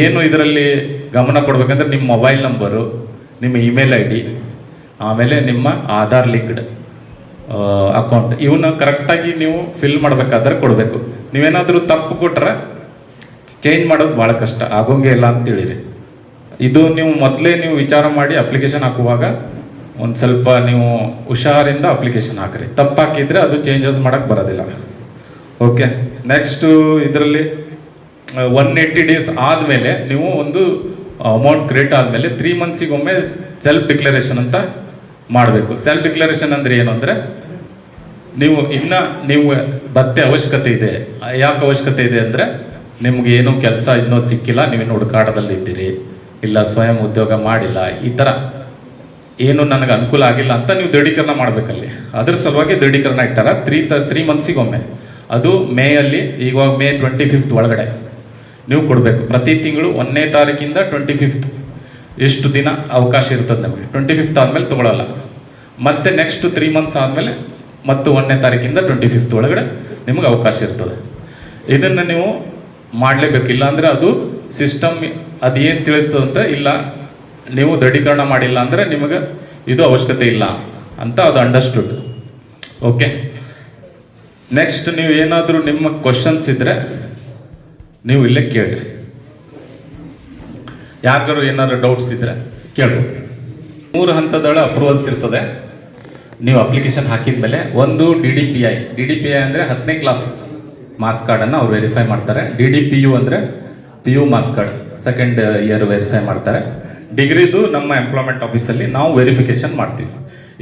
ಏನು ಇದರಲ್ಲಿ ಗಮನ ಕೊಡಬೇಕಂದ್ರೆ ನಿಮ್ಮ ಮೊಬೈಲ್ ನಂಬರು ನಿಮ್ಮ ಇಮೇಲ್ ಐ ಡಿ ಆಮೇಲೆ ನಿಮ್ಮ ಆಧಾರ್ ಲಿಂಕ್ಡ್ ಅಕೌಂಟ್ ಇವನ್ನ ಕರೆಕ್ಟಾಗಿ ನೀವು ಫಿಲ್ ಮಾಡಬೇಕಾದ್ರೆ ಕೊಡಬೇಕು. ನೀವೇನಾದರೂ ತಪ್ಪು ಕೊಟ್ಟರೆ ಚೇಂಜ್ ಮಾಡೋದು ಭಾಳ ಕಷ್ಟ. ಆಗೋಂಗೆ ಇಲ್ಲ ಅಂತ ತಿಳಿರಿ ಇದು ನೀವು ಮೊದಲೇ ನೀವು ವಿಚಾರ ಮಾಡಿ ಅಪ್ಲಿಕೇಶನ್ ಹಾಕುವಾಗ ಒಂದು ಸ್ವಲ್ಪ ನೀವು ಹುಷಾರಿಂದ ಅಪ್ಲಿಕೇಶನ್ ಹಾಕ್ರಿ. ತಪ್ಪು ಹಾಕಿದ್ರೆ ಅದು ಚೇಂಜಸ್ ಮಾಡೋಕ್ಕೆ ಬರೋದಿಲ್ಲ. ಓಕೆ ನೆಕ್ಸ್ಟು ಇದರಲ್ಲಿ ಒನ್ ಏಯ್ಟಿ ಡೇಸ್ ಆದಮೇಲೆ ನೀವು ಒಂದು ಅಮೌಂಟ್ ಕ್ರಿಯೇಟ್ ಆದಮೇಲೆ ತ್ರೀ ಮಂತ್ಸಿಗೊಮ್ಮೆ ಸೆಲ್ಫ್ ಡಿಕ್ಲರೇಷನ್ ಅಂತ ಮಾಡಬೇಕು. ಸೆಲ್ಫ್ ಡಿಕ್ಲರೇಷನ್ ಅಂದರೆ ಏನು ಅಂದರೆ ನೀವು ಇನ್ನ ನೀವು ಭತ್ತೆ ಅವಶ್ಯಕತೆ ಇದೆ. ಯಾಕೆ ಅವಶ್ಯಕತೆ ಇದೆ ಅಂದರೆ ನಿಮ್ಗೆ ಏನೂ ಕೆಲಸ ಇನ್ನೂ ಸಿಕ್ಕಿಲ್ಲ ನೀವೇನು ಹುಡುಕಾಟದಲ್ಲಿ ಇದ್ದೀರಿ. ಇಲ್ಲ, ಸ್ವಯಂ ಉದ್ಯೋಗ ಮಾಡಿಲ್ಲ, ಈ ಥರ ಏನು ನನಗೆ ಅನುಕೂಲ ಆಗಿಲ್ಲ ಅಂತ ನೀವು ದೃಢೀಕರಣ ಮಾಡಬೇಕಲ್ಲಿ. ಅದ್ರ ಸಲುವಾಗಿ ದೃಢೀಕರಣ ಇಟ್ಟಾರ ತ್ರೀ ತ ತ್ರೀ ಮಂತ್ಸಿಗೊಮ್ಮೆ ಅದು ಮೇಯಲ್ಲಿ ಈಗ ಮೇ ಟ್ವೆಂಟಿ ಫಿಫ್ತ್ ಒಳಗಡೆ. ನೀವು ಕೊಡಬೇಕು. ಪ್ರತಿ ತಿಂಗಳು ಒಂದನೇ ತಾರೀಕಿಂದ ಟ್ವೆಂಟಿ ಫಿಫ್ತ್ ಎಷ್ಟು ದಿನ ಅವಕಾಶ ಇರ್ತದೆ ನಮಗೆ. ಟ್ವೆಂಟಿ ಫಿಫ್ತ್ ಆದಮೇಲೆ ತೊಗೊಳಲ್ಲ. ಮತ್ತೆ ನೆಕ್ಸ್ಟ್ ತ್ರೀ ಮಂತ್ಸ್ ಆದಮೇಲೆ ಮತ್ತು ಒಂದನೇ ತಾರೀಕಿಂದ ಟ್ವೆಂಟಿ ಫಿಫ್ತ್ ಒಳಗಡೆ ನಿಮಗೆ ಅವಕಾಶ ಇರ್ತದೆ. ಇದನ್ನು ನೀವು ಮಾಡಲೇಬೇಕು. ಇಲ್ಲಾಂದರೆ ಅದು ಸಿಸ್ಟಮ್ ಅದು ಏನು ತಿಳಿಸ್ತದಂತೆ ಇಲ್ಲ, ನೀವು ದೃಢೀಕರಣ ಮಾಡಿಲ್ಲ ಅಂದರೆ ನಿಮಗೆ ಇದು ಅವಶ್ಯಕತೆ ಇಲ್ಲ ಅಂತ ಅದು ಅಂಡರ್ಸ್ಟುಡ್ ಓಕೆ ನೆಕ್ಸ್ಟ್ ನೀವು ಏನಾದರೂ ನಿಮ್ಮ ಕ್ವಶನ್ಸ್ ಇದ್ದರೆ ನೀವು ಇಲ್ಲೇ ಕೇಳ್ರಿ. ಯಾರಿಗಾರು ಏನಾದ್ರು ಡೌಟ್ಸ್ ಇದ್ರೆ ಕೇಳ್ಬೋದು. ಮೂರು ಹಂತದಳ ಅಪ್ರೂವಲ್ಸ್ ಇರ್ತದೆ. ನೀವು ಅಪ್ಲಿಕೇಶನ್ ಹಾಕಿದ ಮೇಲೆ ಒಂದು D D P I D D P I ಅಂದರೆ ಹತ್ತನೇ ಕ್ಲಾಸ್ ಮಾರ್ಕ್ಸ್ ಕಾರ್ಡನ್ನು ಅವ್ರು ವೆರಿಫೈ ಮಾಡ್ತಾರೆ. ಡಿ ಡಿ ಪಿ ಯು ಅಂದರೆ P U marks card second year verify ಮಾಡ್ತಾರೆ. ಡಿಗ್ರಿದು ನಮ್ಮ ಎಂಪ್ಲಾಯ್ಮೆಂಟ್ ಆಫೀಸಲ್ಲಿ ನಾವು ವೆರಿಫಿಕೇಶನ್ ಮಾಡ್ತೀವಿ.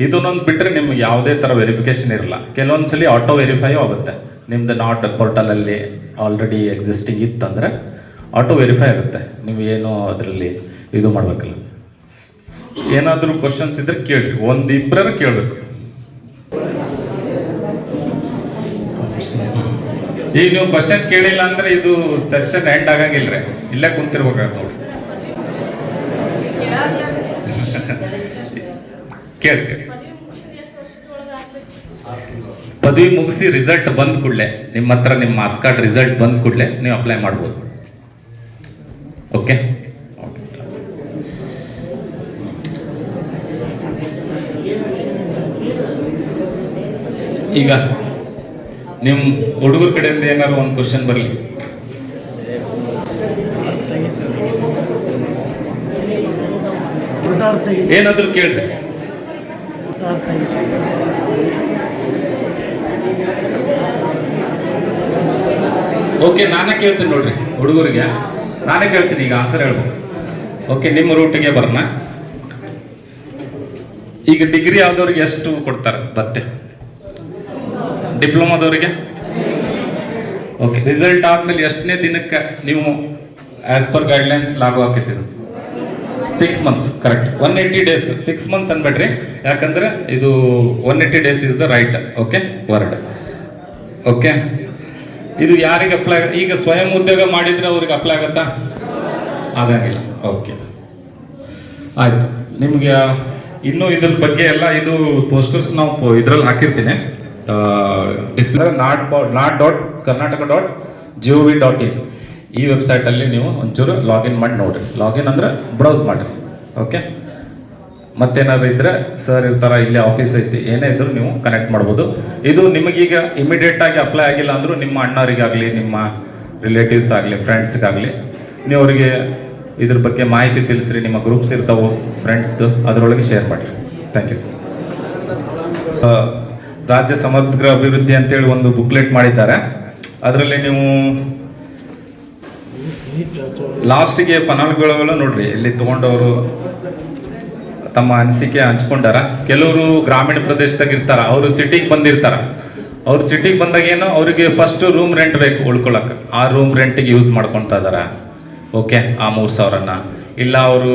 ಇದನ್ನೊಂದು ಬಿಟ್ಟರೆ ನಿಮ್ಗೆ ಯಾವುದೇ ಥರ ವೆರಿಫಿಕೇಶನ್ ಇರಲ್ಲ. ಕೆಲವೊಂದು ಸಲ ಆಟೋ ವೆರಿಫೈ ಆಗುತ್ತೆ. ನಿಮ್ದು ನಾಟ್ ಪೋರ್ಟಲಲ್ಲಿ ಆಲ್ರೆಡಿ ಎಕ್ಸಿಸ್ಟಿಂಗ್ ಇತ್ತಂದರೆ ಆಟೋ ವೆರಿಫೈ ಆಗುತ್ತೆ. ನೀವು ಏನು ಅದರಲ್ಲಿ ಇದು ಮಾಡಬೇಕಲ್ಲ. ಏನಾದರೂ ಕ್ವಶನ್ಸ್ ಇದ್ರೆ ಕೇಳಿ ಒಂದು ಇಬ್ಬರ ಕೇಳಬೇಕು. ಈಗ ನೀವು ಕ್ವಶನ್ ಕೇಳಿಲ್ಲ ಅಂದ್ರೆ ಇದು ಸೆಷನ್ ಎಂಡ್ ರೀ ಇಲ್ಲೇ ಕುಂತಿರ್ಬೇಕಾಗ ನೋಡಿ. ಕೇಳಿ ಕೇಳಿ ಪದವಿ ಮುಗಿಸಿ ರಿಸಲ್ಟ್ ಬಂದ ಕೂಡಲೇ, ನಿಮ್ಮ ಹತ್ರ ನಿಮ್ಮ ಮಾರ್ಕ್ಸ್ ಕಾರ್ಡ್ ರಿಸಲ್ಟ್ ಬಂದ ಕೂಡಲೇ ನೀವು ಅಪ್ಲೈ ಮಾಡ್ಬೋದು. ಓಕೆ ಈಗ ನಿಮ್ಮ ಹುಡುಗರ ಕಡೆಯಿಂದ ಏನಾದ್ರು ಒಂದು ಕ್ವಶನ್ ಬರಲಿ. ಏನಾದರೂ ಕೇಳ್ರಿ. ಓಕೆ ನಾನೇ ಕೇಳ್ತೀನಿ ನೋಡ್ರಿ, ಹುಡುಗರಿಗೆ. ನಾನೇ ಕೇಳ್ತೀನಿ, ಈಗ ಆನ್ಸರ್ ಹೇಳ್ಬೋದು ಓಕೆ ನಿಮ್ಮ ರೂಟಿಗೆ ಬರೋಣ. ಈಗ ಡಿಗ್ರಿ ಆದವ್ರಿಗೆ ಎಷ್ಟು ಕೊಡ್ತಾರೆ? ಬತ್ತೆ. ಡಿಪ್ಲೊಮಾದವರಿಗೆ ಓಕೆ ರಿಸಲ್ಟ್ ಆದ್ಮೇಲೆ ಎಷ್ಟನೇ ದಿನಕ್ಕೆ ನೀವು ಆಸ್ ಪರ್ ಗೈಡ್ಲೈನ್ಸ್ ಲಾಗು ಹಾಕಿದ್ದೀರಿ? Six months correct one eighty days six months ಅನ್ಬೇಡ್ರಿ. ಯಾಕಂದ್ರೆ ಇದು one eighty days is the right okay word okay ಇದು ಯಾರಿಗೆ ಅಪ್ಲೈ ಈಗ ಸ್ವಯಂ ಉದ್ಯೋಗ ಮಾಡಿದ್ರೆ ಅವ್ರಿಗೆ ಅಪ್ಲೈ ಆಗತ್ತಾ? ಆಗಂಗಿಲ್ಲ. ಓಕೆ ಆಯ್ತು. ನಿಮ್ಗೆ, ಇನ್ನು ಇದ್ರ ಬಗ್ಗೆ ಎಲ್ಲ ಇದು ಪೋಸ್ಟರ್ಸ್ ನಾವು ಇದ್ರಲ್ಲಿ ಹಾಕಿರ್ತೀನಿ. Display not not dot, Karnataka dot G V dot in. ಈ ವೆಬ್ಸೈಟಲ್ಲಿ ನೀವು ಒಂಚೂರು ಲಾಗಿನ್ ಮಾಡಿ ನೋಡಿರಿ. ಲಾಗಿನ್ ಅಂದ್ರೆ ಬ್ರೌಸ್ ಮಾಡಿರಿ. ಓಕೆ ಮತ್ತೇನಾದ್ರು ಇದ್ರೆ ಸರ್ ಇರ್ತಾರ ಇಲ್ಲಿ ಆಫೀಸ್ ಐತಿ, ಏನೇ ಇದ್ರು ನೀವು ಕನೆಕ್ಟ್ ಮಾಡ್ಬೋದು. ಇದು ನಿಮಗೀಗ ಇಮಿಡಿಯೇಟ್ ಆಗಿ ಅಪ್ಲೈ ಆಗಿಲ್ಲ ಅಂದ್ರೂ ನಿಮ್ಮ ಅಣ್ಣವರಿಗಾಗಲಿ, ನಿಮ್ಮ ರಿಲೇಟಿವ್ಸ್ ಆಗಲಿ ಫ್ರೆಂಡ್ಸ್ಗಾಗಲಿ ನೀವು ಅವರಿಗೆ ಇದ್ರ ಬಗ್ಗೆ ಮಾಹಿತಿ ತಿಳಿಸ್ರಿ, ನಿಮ್ಮ ಗ್ರೂಪ್ಸ್ ಇರ್ತಾವೆ ಫ್ರೆಂಡ್ಸ್ದು ಅದರೊಳಗೆ ಶೇರ್ ಮಾಡಿರಿ. ಥ್ಯಾಂಕ್ ಯು ರಾಜ್ಯ ಸಮಗ್ರ ಅಭಿವೃದ್ಧಿ ಅಂತೇಳಿ ಒಂದು ಬುಕ್ಲೆಟ್ ಮಾಡಿದ್ದಾರೆ. ಅದರಲ್ಲಿ ನೀವು ಲಾಸ್ಟಿಗೆ ಫಲಾನುಭವಿಗಳು ನೋಡ್ರಿ ಇಲ್ಲಿ ತಗೊಂಡವರು ತಮ್ಮ ಅನಿಸಿಕೆ ಹಂಚ್ಕೊಂಡಾರ? ಕೆಲವರು ಗ್ರಾಮೀಣ ಪ್ರದೇಶದಾಗ ಇರ್ತಾರ, ಅವರು ಸಿಟಿಗೆ ಬಂದಿರ್ತಾರ. ಅವ್ರು ಸಿಟಿಗೆ ಬಂದಾಗ ಏನು, ಅವರಿಗೆ ಫಸ್ಟ್ ರೂಮ್ ರೆಂಟ್ ಬೇಕು ಉಳ್ಕೊಳಕ್ಕೆ ಆ ರೂಮ್ ರೆಂಟಿಗೆ ಯೂಸ್ ಮಾಡ್ಕೊತಾ ಇದಾರ. ಓಕೆ ಆ ಮೂರು ಸಾವಿರನ. ಇಲ್ಲ ಅವರು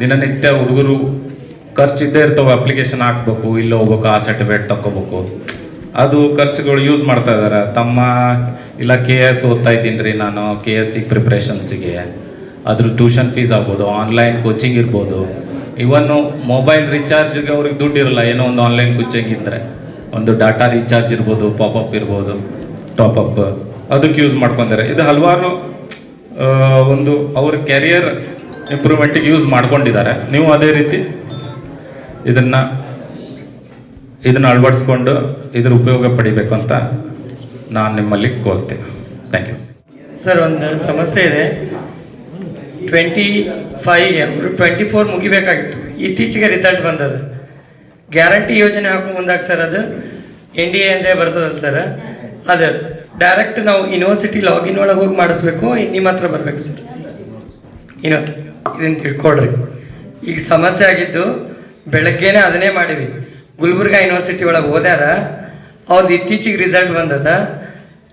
ದಿನನಿತ್ಯ ಹುಡುಗರು ಖರ್ಚಿದ್ದೇ ಇರ್ತವೆ ಅಪ್ಲಿಕೇಶನ್ ಹಾಕ್ಬೇಕು, ಇಲ್ಲ ಹೋಗ್ಬೇಕು, ಆ ಸರ್ಟಿಫಿಕೇಟ್ ತಗೋಬೇಕು ಅದು ಖರ್ಚುಗಳು ಯೂಸ್ ಮಾಡ್ತಾ ಇದ್ದಾರೆ ತಮ್ಮ ಇಲ್ಲ ಕೆ ಎಸ್ ಓದ್ತಾ ಇದ್ದೀನಿ ರೀ ನಾನು ಕೆ ಎಸ್ ಸಿ ಪ್ರಿಪ್ರೇಷನ್ಸಿಗೆ ಅದ್ರ ಟ್ಯೂಷನ್ ಫೀಸ್ ಆಗ್ಬೋದು ಆನ್ಲೈನ್ ಕೋಚಿಂಗ್ ಇರ್ಬೋದು. ಇವನ್ನು ಮೊಬೈಲ್ ರಿಚಾರ್ಜ್ಗೆ ಅವ್ರಿಗೆ ದುಡ್ಡು ಇರಲ್ಲ, ಏನೋ ಒಂದು ಆನ್ಲೈನ್ ಕುಚ್ಚಂಗಿದ್ರೆ ಒಂದು ಡಾಟಾ ರೀಚಾರ್ಜ್ ಇರ್ಬೋದು ಪಾಪಪ್ ಇರ್ಬೋದು ಟಾಪಪ್ ಅದಕ್ಕೆ ಯೂಸ್ ಮಾಡ್ಕೊಂತಾರೆ. ಇದು ಹಲವಾರು ಒಂದು ಅವ್ರ ಕೆರಿಯರ್ ಇಂಪ್ರೂವ್ಮೆಂಟಿಗೆ ಯೂಸ್ ಮಾಡ್ಕೊಂಡಿದ್ದಾರೆ. ನೀವು ಅದೇ ರೀತಿ ಇದನ್ನು ಇದನ್ನು ಅಳವಡಿಸ್ಕೊಂಡು ಇದ್ರ ಉಪಯೋಗ ಪಡಿಬೇಕು ಅಂತ ನಾನು ನಿಮ್ಮಲ್ಲಿ ಕೋಲ್ತೀನಿ ಥ್ಯಾಂಕ್ ಯು ಸರ್ ಒಂದು ಸಮಸ್ಯೆ ಇದೆ. ಟ್ವೆಂಟಿ ಫೈವ್ಗೆ ಅವರು ಟ್ವೆಂಟಿ ಫೋರ್ ಮುಗಿಬೇಕಾಗಿತ್ತು. ಇತ್ತೀಚೆಗೆ ರಿಸಲ್ಟ್ ಬಂದದ ಗ್ಯಾರಂಟಿ ಯೋಜನೆ ಹಾಕೋ ಮುಂದಾಗ ಸರ್ ಅದು. ಎನ್ ಡಿ ಎ ಅಂದೇ ಬರ್ತದಲ್ಲ ಸರ್ ಅದು. ಡೈರೆಕ್ಟ್ ನಾವು ಯೂನಿವರ್ಸಿಟಿ ಲಾಗಿನ್ ಒಳಗೆ ಹೋಗಿ ಮಾಡಿಸ್ಬೇಕು. ನಿಮ್ಮ ಹತ್ರ ಬರಬೇಕು ಸರ್ ಇನ್ನೊ ಇದನ್ನು ತಿಳ್ಕೊಳ್ರಿ. ಈಗ ಸಮಸ್ಯೆ ಆಗಿದ್ದು ಬೆಳಗ್ಗೆನೇ ಅದನ್ನೇ ಮಾಡಿವಿ. ಗುಲ್ಬರ್ಗ ಯೂನಿವರ್ಸಿಟಿ ಒಳಗೆ ಹೋದ್ಯಾರ. ಅವ್ರದ್ದು ಇತ್ತೀಚೆಗೆ ರಿಸಲ್ಟ್ ಬಂದದ.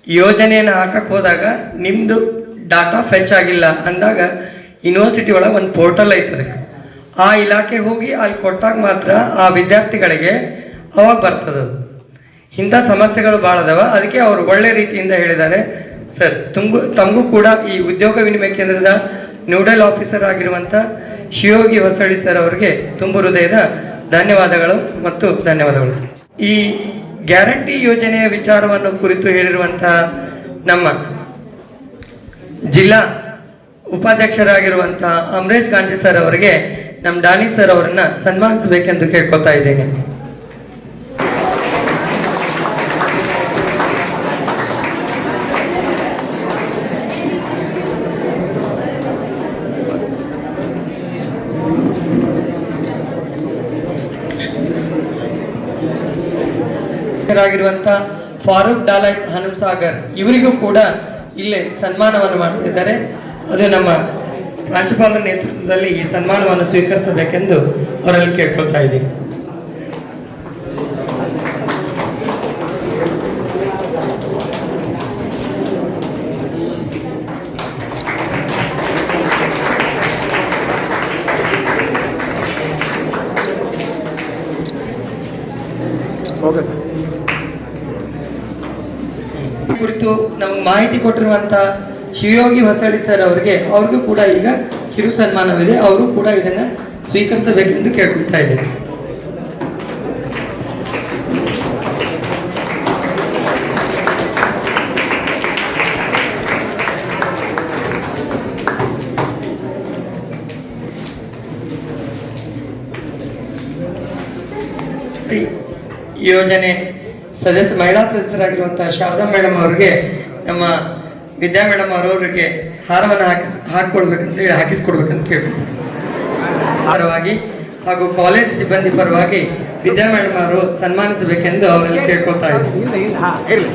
ಯೋಜನೆಯನ್ನು ಹಾಕಕ್ಕೆ ಹೋದಾಗ ನಿಮ್ಮದು ಡಾಟಾ ಫೆಚ್ ಆಗಿಲ್ಲ ಅಂದಾಗ ಯೂನಿವರ್ಸಿಟಿ ಒಳಗೆ ಒಂದು ಪೋರ್ಟಲ್ ಐತದೆ ಆ ಇಲಾಖೆ ಹೋಗಿ ಅಲ್ಲಿ ಕೊಟ್ಟಾಗ ಮಾತ್ರ ಆ ವಿದ್ಯಾರ್ಥಿಗಳಿಗೆ ಅವಾಗ ಬರ್ತದೆ ಅದು. ಇಂಥ ಸಮಸ್ಯೆಗಳು ಭಾಳ ಅದಾವ ಅದಕ್ಕೆ ಅವರು ಒಳ್ಳೆ ರೀತಿಯಿಂದ ಹೇಳಿದ್ದಾರೆ, ಸರ್, ತುಂಗು, ತಂಗೂ ಕೂಡ ಈ ಉದ್ಯೋಗ ವಿನಿಮಯ ಕೇಂದ್ರದ ನೋಡಲ್ ಆಫೀಸರ್ ಆಗಿರುವಂಥ ಶಿಯೋಗಿ ಹೊಸಳ್ಳಿ ಸರ್ ಅವರಿಗೆ ತುಂಬು ಹೃದಯದ ಧನ್ಯವಾದಗಳು ಮತ್ತು ಧನ್ಯವಾದಗಳು ಸರ್. ಈ ಗ್ಯಾರಂಟಿ ಯೋಜನೆಯ ವಿಚಾರವನ್ನು ಕುರಿತು ಹೇಳಿರುವಂತಹ ನಮ್ಮ ಜಿಲ್ಲಾ ಉಪಾಧ್ಯಕ್ಷರಾಗಿರುವಂತಹ ಅಮರೇಶ್ ಗಾಂಧಿ ಸರ್ ಅವರಿಗೆ ನಮ್ಮ ಡಾನಿ ಸರ್ ಅವರನ್ನ ಸನ್ಮಾನಿಸಬೇಕೆಂದು ಕೇಳ್ಕೊತಾ ಇದ್ದೇನೆ. ಆಗಿರುವಂತ ಫಾರೂಕ್ ಡಾಲೈ ಹನುಮಸಾಗರ್, ಇವರಿಗೂ ಕೂಡ ಇಲ್ಲೇ ಸನ್ಮಾನವನ್ನು ಮಾಡ್ತಾ ಇದ್ದಾರೆ. ಅದು ನಮ್ಮ ಪ್ರಾಂಶುಪಾಲರ ನೇತೃತ್ವದಲ್ಲಿ ಈ ಸನ್ಮಾನವನ್ನು ಸ್ವೀಕರಿಸಬೇಕೆಂದು ಅವರಲ್ಲಿ ಕೇಳ್ಕೊಳ್ತಾ ಇದ್ದೀನಿ. ಕುರಿತು ನಮ್ಗೆ ಮಾಹಿತಿ ಕೊಟ್ಟಿರುವಂತ ಶಿವಯೋಗಿ ಹೊಸಳ್ಳಿ ಸರ್ ಅವರಿಗೆ, ಅವ್ರಿಗೂ ಕೂಡ ಈಗ ಕಿರು ಸನ್ಮಾನವಿದೆ. ಅವರು ಕೂಡ ಇದನ್ನ ಸ್ವೀಕರಿಸಬೇಕೆಂದು ಕೇಳ್ಕೊಳ್ತಾ ಇದ್ದೇನೆ. ಯೋಜನೆ ಸದಸ್ಯ, ಮಹಿಳಾ ಸದಸ್ಯರಾಗಿರುವಂತಹ ಶಾರದಾ ಮೇಡಮ್ ಅವರಿಗೆ ನಮ್ಮ ವಿದ್ಯಾ ಮೇಡಮ್ ಅವರವರಿಗೆ ಹಾರವನ್ನು ಹಾಕಿಸ್ ಹಾಕಿಕೊಡ್ಬೇಕಂತ ಹೇಳಿ, ಹಾಕಿಸ್ಕೊಡ್ಬೇಕಂತ ಕೇಳಿ ಹಾರವಾಗಿ ಹಾಗೂ ಕಾಲೇಜ್ ಸಿಬ್ಬಂದಿ ಪರವಾಗಿ ವಿದ್ಯಾ ಮೇಡಮ್ ಅವರು ಸನ್ಮಾನಿಸಬೇಕೆಂದು ಅವರಲ್ಲಿ ಕೇಳ್ಕೊತಾ ಇರಲಿ.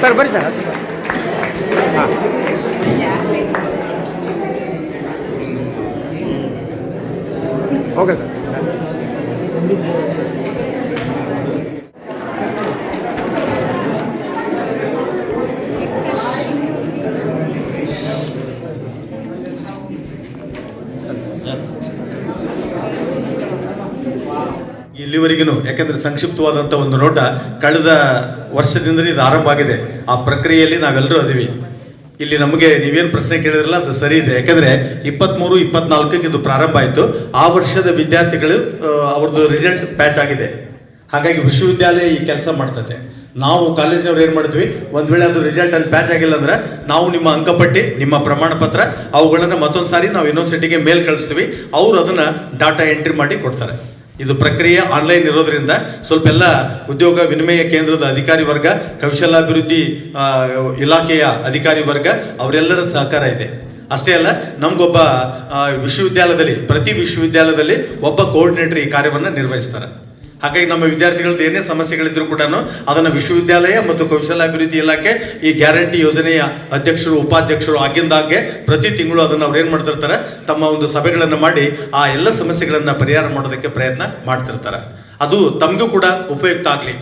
ಸರ್, ಬರ್ರಿ ಸರ್ ಓಕೆ ಸರ್. ಇಲ್ಲಿವರೆಗೂ ಯಾಕೆಂದರೆ ಸಂಕ್ಷಿಪ್ತವಾದಂಥ ಒಂದು ನೋಟ, ಕಳೆದ ವರ್ಷದಿಂದ ಇದು ಆರಂಭ ಆಗಿದೆ. ಆ ಪ್ರಕ್ರಿಯೆಯಲ್ಲಿ ನಾವೆಲ್ಲರೂ ಅದೀವಿ. ಇಲ್ಲಿ ನಮಗೆ ನೀವೇನು ಪ್ರಶ್ನೆ ಕೇಳಿದ್ರಲ್ಲ, ಅದು ಸರಿ ಇದೆ. ಯಾಕಂದ್ರೆ ಇಪ್ಪತ್ತ್ಮೂರು ಇಪ್ಪತ್ನಾಲ್ಕಕ್ಕೆ ಇದು ಪ್ರಾರಂಭ ಆಯಿತು. ಆ ವರ್ಷದ ವಿದ್ಯಾರ್ಥಿಗಳು ಅವ್ರದ್ದು ರಿಸಲ್ಟ್ ಬ್ಯಾಚ್ ಆಗಿದೆ. ಹಾಗಾಗಿ ವಿಶ್ವವಿದ್ಯಾಲಯ ಈ ಕೆಲಸ ಮಾಡ್ತದೆ. ನಾವು ಕಾಲೇಜ್ನವ್ರು ಏನು ಮಾಡ್ತೀವಿ? ಒಂದು ವೇಳೆ ಅದು ರಿಸಲ್ಟ್ ಅಲ್ಲಿ ಬ್ಯಾಚ್ ಆಗಿಲ್ಲ ಅಂದ್ರೆ ನಾವು ನಿಮ್ಮ ಅಂಕಪಟ್ಟಿ, ನಿಮ್ಮ ಪ್ರಮಾಣ ಪತ್ರ ಅವುಗಳನ್ನು ಮತ್ತೊಂದು ಸಾರಿ ನಾವು ಯೂನಿವರ್ಸಿಟಿಗೆ ಮೇಲ್ ಕಳಿಸ್ತೀವಿ. ಅವರು ಅದನ್ನು ಡಾಟಾ ಎಂಟ್ರಿ ಮಾಡಿ ಕೊಡ್ತಾರೆ. ಇದು ಪ್ರಕ್ರಿಯೆ ಆನ್ಲೈನ್ ಇರೋದ್ರಿಂದ ಸ್ವಲ್ಪ ಎಲ್ಲ ಉದ್ಯೋಗ ವಿನಿಮಯ ಕೇಂದ್ರದ ಅಧಿಕಾರಿ ವರ್ಗ, ಕೌಶಲ್ಯಾಭಿವೃದ್ಧಿ ಇಲಾಖೆಯ ಅಧಿಕಾರಿ ವರ್ಗ ಅವರೆಲ್ಲರ ಸಹಕಾರ ಇದೆ. ಅಷ್ಟೇ ಅಲ್ಲ, ನಮಗೊಬ್ಬ ವಿಶ್ವವಿದ್ಯಾಲಯದಲ್ಲಿ, ಪ್ರತಿ ವಿಶ್ವವಿದ್ಯಾಲಯದಲ್ಲಿ ಒಬ್ಬ ಕೋಆರ್ಡಿನೇಟರ್ ಈ ಕಾರ್ಯವನ್ನು ನಿರ್ವಹಿಸ್ತಾರೆ. ಹಾಗಾಗಿ ನಮ್ಮ ವಿದ್ಯಾರ್ಥಿಗಳದ್ದು ಏನೇ ಸಮಸ್ಯೆಗಳಿದ್ರು ಕೂಡ ಅದನ್ನು ವಿಶ್ವವಿದ್ಯಾಲಯ ಮತ್ತು ಕೌಶಲ್ಯಾಭಿವೃದ್ಧಿ ಇಲಾಖೆ ಈ ಗ್ಯಾರಂಟಿ ಯೋಜನೆಯ ಅಧ್ಯಕ್ಷರು, ಉಪಾಧ್ಯಕ್ಷರು ಆಗಿಂದಾಗೆ ಪ್ರತಿ ತಿಂಗಳು ಅದನ್ನು ಅವ್ರು ಏನು ಮಾಡ್ತಿರ್ತಾರೆ? ತಮ್ಮ ಒಂದು ಸಭೆಗಳನ್ನು ಮಾಡಿ ಆ ಎಲ್ಲ ಸಮಸ್ಯೆಗಳನ್ನು ಪರಿಹಾರ ಮಾಡೋದಕ್ಕೆ ಪ್ರಯತ್ನ ಮಾಡ್ತಿರ್ತಾರೆ. ಅದು ತಮಗೂ ಕೂಡ ಉಪಯುಕ್ತ ಆಗಲಿ.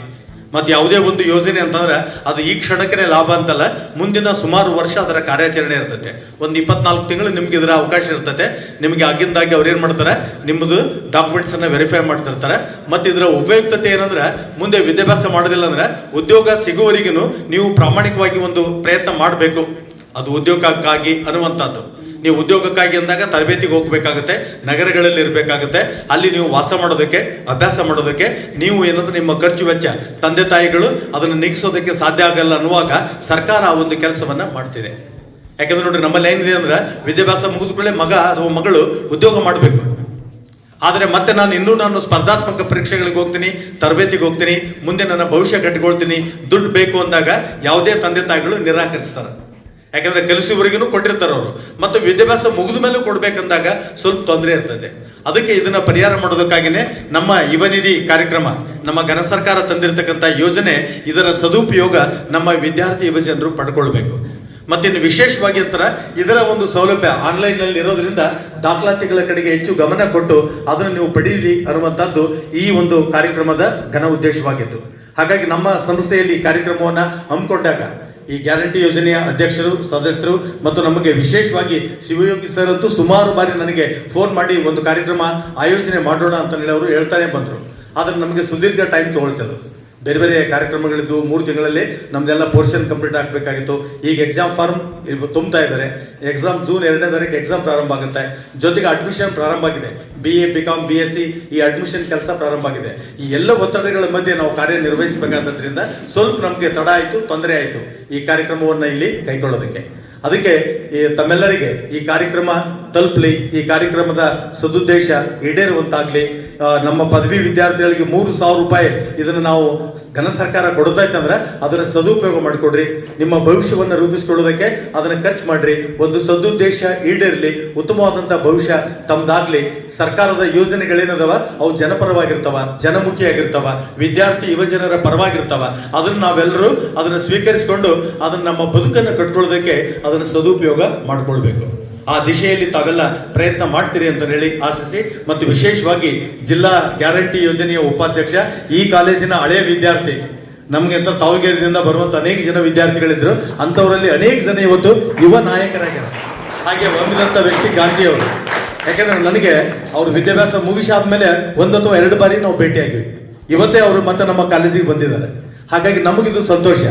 ಮತ್ತು ಯಾವುದೇ ಒಂದು ಯೋಜನೆ ಅಂತಂದ್ರೆ ಅದು ಈ ಕ್ಷಣಕ್ಕೆ ಲಾಭ ಅಂತಲ್ಲ, ಮುಂದಿನ ಸುಮಾರು ವರ್ಷ ಅದರ ಕಾರ್ಯಾಚರಣೆ ಇರ್ತೈತೆ. ಒಂದು ಇಪ್ಪತ್ನಾಲ್ಕು ತಿಂಗಳು ನಿಮ್ಗೆ ಇದರ ಅವಕಾಶ ಇರ್ತೈತೆ. ನಿಮಗೆ ಆಗಿಂದಾಗಿ ಅವ್ರು ಏನು ಮಾಡ್ತಾರೆ? ನಿಮ್ಮದು ಡಾಕ್ಯುಮೆಂಟ್ಸ್ ಅನ್ನ ವೆರಿಫೈ ಮಾಡ್ತಿರ್ತಾರೆ. ಮತ್ತು ಇದರ ಉಪಯುಕ್ತತೆ ಏನಂದ್ರೆ, ಮುಂದೆ ವಿದ್ಯಾಭ್ಯಾಸ ಮಾಡೋದಿಲ್ಲ ಅಂದ್ರೆ ಉದ್ಯೋಗ ಸಿಗುವವರೆಗೂ ನೀವು ಪ್ರಾಮಾಣಿಕವಾಗಿ ಒಂದು ಪ್ರಯತ್ನ ಮಾಡಬೇಕು. ಅದು ಉದ್ಯೋಗಕ್ಕಾಗಿ ಅನ್ನುವಂಥದ್ದು. ನೀವು ಉದ್ಯೋಗಕ್ಕಾಗಿ ಅಂದಾಗ ತರಬೇತಿಗೆ ಹೋಗಬೇಕಾಗುತ್ತೆ, ನಗರಗಳಲ್ಲಿ ಇರಬೇಕಾಗುತ್ತೆ, ಅಲ್ಲಿ ನೀವು ವಾಸ ಮಾಡೋದಕ್ಕೆ, ಅಭ್ಯಾಸ ಮಾಡೋದಕ್ಕೆ, ನೀವು ಏನಂದ್ರೆ ನಿಮ್ಮ ಖರ್ಚು ವೆಚ್ಚ, ತಂದೆ ತಾಯಿಗಳು ಅದನ್ನು ನಿಗಿಸೋದಕ್ಕೆ ಸಾಧ್ಯ ಆಗಲ್ಲ ಅನ್ನುವಾಗ ಸರ್ಕಾರ ಆ ಒಂದು ಕೆಲಸವನ್ನು ಮಾಡ್ತಿದೆ. ಯಾಕಂದ್ರೆ ನೋಡಿ ನಮ್ಮಲ್ಲಿ ಏನಿದೆ ಅಂದ್ರೆ ವಿದ್ಯಾಭ್ಯಾಸ ಮುಗಿದ ಮಗ ಅಥವಾ ಮಗಳು ಉದ್ಯೋಗ ಮಾಡಬೇಕು. ಆದರೆ ಮತ್ತೆ ನಾನು ಇನ್ನೂ ನಾನು ಸ್ಪರ್ಧಾತ್ಮಕ ಪರೀಕ್ಷೆಗಳಿಗೆ ಹೋಗ್ತೀನಿ, ತರಬೇತಿಗೆ ಹೋಗ್ತೀನಿ, ಮುಂದೆ ನನ್ನ ಭವಿಷ್ಯ ಕಟ್ಟಿಕೊಳ್ತೀನಿ, ದುಡ್ಡು ಬೇಕು ಅಂದಾಗ ಯಾವುದೇ ತಂದೆ ತಾಯಿಗಳು ನಿರಾಕರಿಸ್ತಾರೆ. ಯಾಕಂದ್ರೆ ಕಲಿಸುವವರೆಗೂ ಕೊಟ್ಟಿರ್ತಾರೆ ಅವರು. ಮತ್ತು ವಿದ್ಯಾಭ್ಯಾಸ ಮುಗಿದ ಮೇಲೂ ಕೊಡ್ಬೇಕಂದಾಗ ಸ್ವಲ್ಪ ತೊಂದರೆ ಇರ್ತದೆ. ಅದಕ್ಕೆ ಇದನ್ನ ಪರಿಹಾರ ಮಾಡೋದಕ್ಕಾಗಿನೇ ನಮ್ಮ ಯುವನಿಧಿ ಕಾರ್ಯಕ್ರಮ, ನಮ್ಮ ಘನ ಸರ್ಕಾರ ತಂದಿರತಕ್ಕಂಥ ಯೋಜನೆ, ಇದರ ಸದುಪಯೋಗ ನಮ್ಮ ವಿದ್ಯಾರ್ಥಿ ಯುವಜನರು ಪಡ್ಕೊಳ್ಬೇಕು. ಮತ್ತಿನ್ನು ವಿಶೇಷವಾಗಿ ಅಂತರ ಇದರ ಒಂದು ಸೌಲಭ್ಯ ಆನ್ಲೈನ್ನಲ್ಲಿ ಇರೋದ್ರಿಂದ ದಾಖಲಾತಿಗಳ ಕಡೆಗೆ ಹೆಚ್ಚು ಗಮನ ಕೊಟ್ಟು ಅದನ್ನು ನೀವು ಪಡೀಲಿ ಅನ್ನುವಂಥದ್ದು ಈ ಒಂದು ಕಾರ್ಯಕ್ರಮದ ಘನ ಉದ್ದೇಶವಾಗಿತ್ತು. ಹಾಗಾಗಿ ನಮ್ಮ ಸಂಸ್ಥೆಯಲ್ಲಿ ಕಾರ್ಯಕ್ರಮವನ್ನು ಹಮ್ಮಿಕೊಂಡಾಗ ಈ ಗ್ಯಾರಂಟಿ ಯೋಜನೆಯ ಅಧ್ಯಕ್ಷರು, ಸದಸ್ಯರು ಮತ್ತು ನಮಗೆ ವಿಶೇಷವಾಗಿ ಶಿವಯೋಗಿ ಸರ್ ಅಂತೂ ಸುಮಾರು ಬಾರಿ ನನಗೆ ಫೋನ್ ಮಾಡಿ ಒಂದು ಕಾರ್ಯಕ್ರಮ ಆಯೋಜನೆ ಮಾಡೋಣ ಅಂತ ಹೇಳಿ ಅವರು ಹೇಳ್ತಾನೆ ಬಂದರು. ಆದರೆ ನಮಗೆ ಸುದೀರ್ಘ ಟೈಮ್ ತಗೊಳ್ತದೆ. ಬೇರೆ ಬೇರೆ ಕಾರ್ಯಕ್ರಮಗಳಿದ್ದು ಮೂರು ತಿಂಗಳಲ್ಲಿ ನಮ್ದೆಲ್ಲ ಪೋರ್ಷನ್ ಕಂಪ್ಲೀಟ್ ಆಗಬೇಕಾಗಿತ್ತು. ಈಗ ಎಕ್ಸಾಮ್ ಫಾರ್ಮ್ ತುಂಬ್ತಾ ಇದ್ದಾರೆ. ಎಕ್ಸಾಮ್ ಜೂನ್ ಎರಡನೇ ತಾರೀಕು ಎಕ್ಸಾಮ್ ಪ್ರಾರಂಭ ಆಗುತ್ತೆ. ಜೊತೆಗೆ ಅಡ್ಮಿಷನ್ ಪ್ರಾರಂಭ ಆಗಿದೆ. B A B com B S C ಈ ಅಡ್ಮಿಷನ್ ಕೆಲಸ ಪ್ರಾರಂಭ ಆಗಿದೆ. ಈ ಎಲ್ಲ ಒತ್ತಡಗಳ ಮಧ್ಯೆ ನಾವು ಕಾರ್ಯನಿರ್ವಹಿಸಬೇಕಾದ್ರಿಂದ ಸ್ವಲ್ಪ ನಮಗೆ ತಡ ಆಯಿತು, ತೊಂದರೆ ಆಯಿತು ಈ ಕಾರ್ಯಕ್ರಮವನ್ನು ಇಲ್ಲಿ ಕೈಗೊಳ್ಳೋದಕ್ಕೆ. ಅದಕ್ಕೆ ಈ ತಮ್ಮೆಲ್ಲರಿಗೆ ಈ ಕಾರ್ಯಕ್ರಮ ತಲುಪಲಿ, ಈ ಕಾರ್ಯಕ್ರಮದ ಸದುದ್ದೇಶ ಈಡೇರುವಂತಾಗ್ಲಿ. ನಮ್ಮ ಪದವಿ ವಿದ್ಯಾರ್ಥಿಗಳಿಗೆ ಮೂರು ಸಾವಿರ ರೂಪಾಯಿ ಇದನ್ನು ನಾವು ಘನ ಸರ್ಕಾರ ಕೊಡೋದಾಯ್ತಂದ್ರೆ ಅದನ್ನು ಸದುಪಯೋಗ ಮಾಡಿಕೊಡ್ರಿ. ನಿಮ್ಮ ಭವಿಷ್ಯವನ್ನು ರೂಪಿಸ್ಕೊಳ್ಳೋದಕ್ಕೆ ಅದನ್ನು ಖರ್ಚು ಮಾಡಿರಿ. ಒಂದು ಸದುದ್ದೇಶ ಈಡೇರಲಿ ಉತ್ತಮವಾದಂಥ ಭವಿಷ್ಯ ತಮ್ಮದಾಗಲಿ ಸರ್ಕಾರದ ಯೋಜನೆಗಳೇನದವ? ಅವು ಜನಪರವಾಗಿರ್ತವ, ಜನಮುಖಿಯಾಗಿರ್ತವ, ವಿದ್ಯಾರ್ಥಿ ಯುವಜನರ ಪರವಾಗಿರ್ತವ. ಅದನ್ನು ನಾವೆಲ್ಲರೂ ಅದನ್ನು ಸ್ವೀಕರಿಸಿಕೊಂಡು ಅದನ್ನು ನಮ್ಮ ಬದುಕನ್ನು ಕಟ್ಕೊಳ್ಳೋದಕ್ಕೆ ಅದನ್ನು ಸದುಪಯೋಗ ಮಾಡ್ಕೊಳ್ಬೇಕು. ಆ ದಿಶೆಯಲ್ಲಿ ತಾವೆಲ್ಲ ಪ್ರಯತ್ನ ಮಾಡ್ತೀರಿ ಅಂತ ಹೇಳಿ ಆಶಿಸಿ ಮತ್ತು ವಿಶೇಷವಾಗಿ ಜಿಲ್ಲಾ ಗ್ಯಾರಂಟಿ ಯೋಜನೆಯ ಉಪಾಧ್ಯಕ್ಷ ಈ ಕಾಲೇಜಿನ ಹಳೆಯ ವಿದ್ಯಾರ್ಥಿ. ನಮಗೆ ಅಂತ ತಾವಗೇರಿದಿಂದ ಬರುವಂತ ಅನೇಕ ಜನ ವಿದ್ಯಾರ್ಥಿಗಳಿದ್ರು. ಅಂಥವರಲ್ಲಿ ಅನೇಕ ಜನ ಇವತ್ತು ಯುವ ನಾಯಕರಾಗಿದ್ದಾರೆ. ಹಾಗೆ ಹೊಂದಿದಂಥ ವ್ಯಕ್ತಿ ಗಾಂಧಿ ಅವರು. ಯಾಕಂದ್ರೆ ನನಗೆ ಅವ್ರ ವಿದ್ಯಾಭ್ಯಾಸ ಮುಗಿಸಾದ್ಮೇಲೆ ಒಂದು ಅಥವಾ ಎರಡು ಬಾರಿ ನಾವು ಭೇಟಿಯಾಗಿವಿ. ಇವತ್ತೇ ಅವರು ಮತ್ತೆ ನಮ್ಮ ಕಾಲೇಜಿಗೆ ಬಂದಿದ್ದಾರೆ. ಹಾಗಾಗಿ ನಮಗಿದು ಸಂತೋಷ.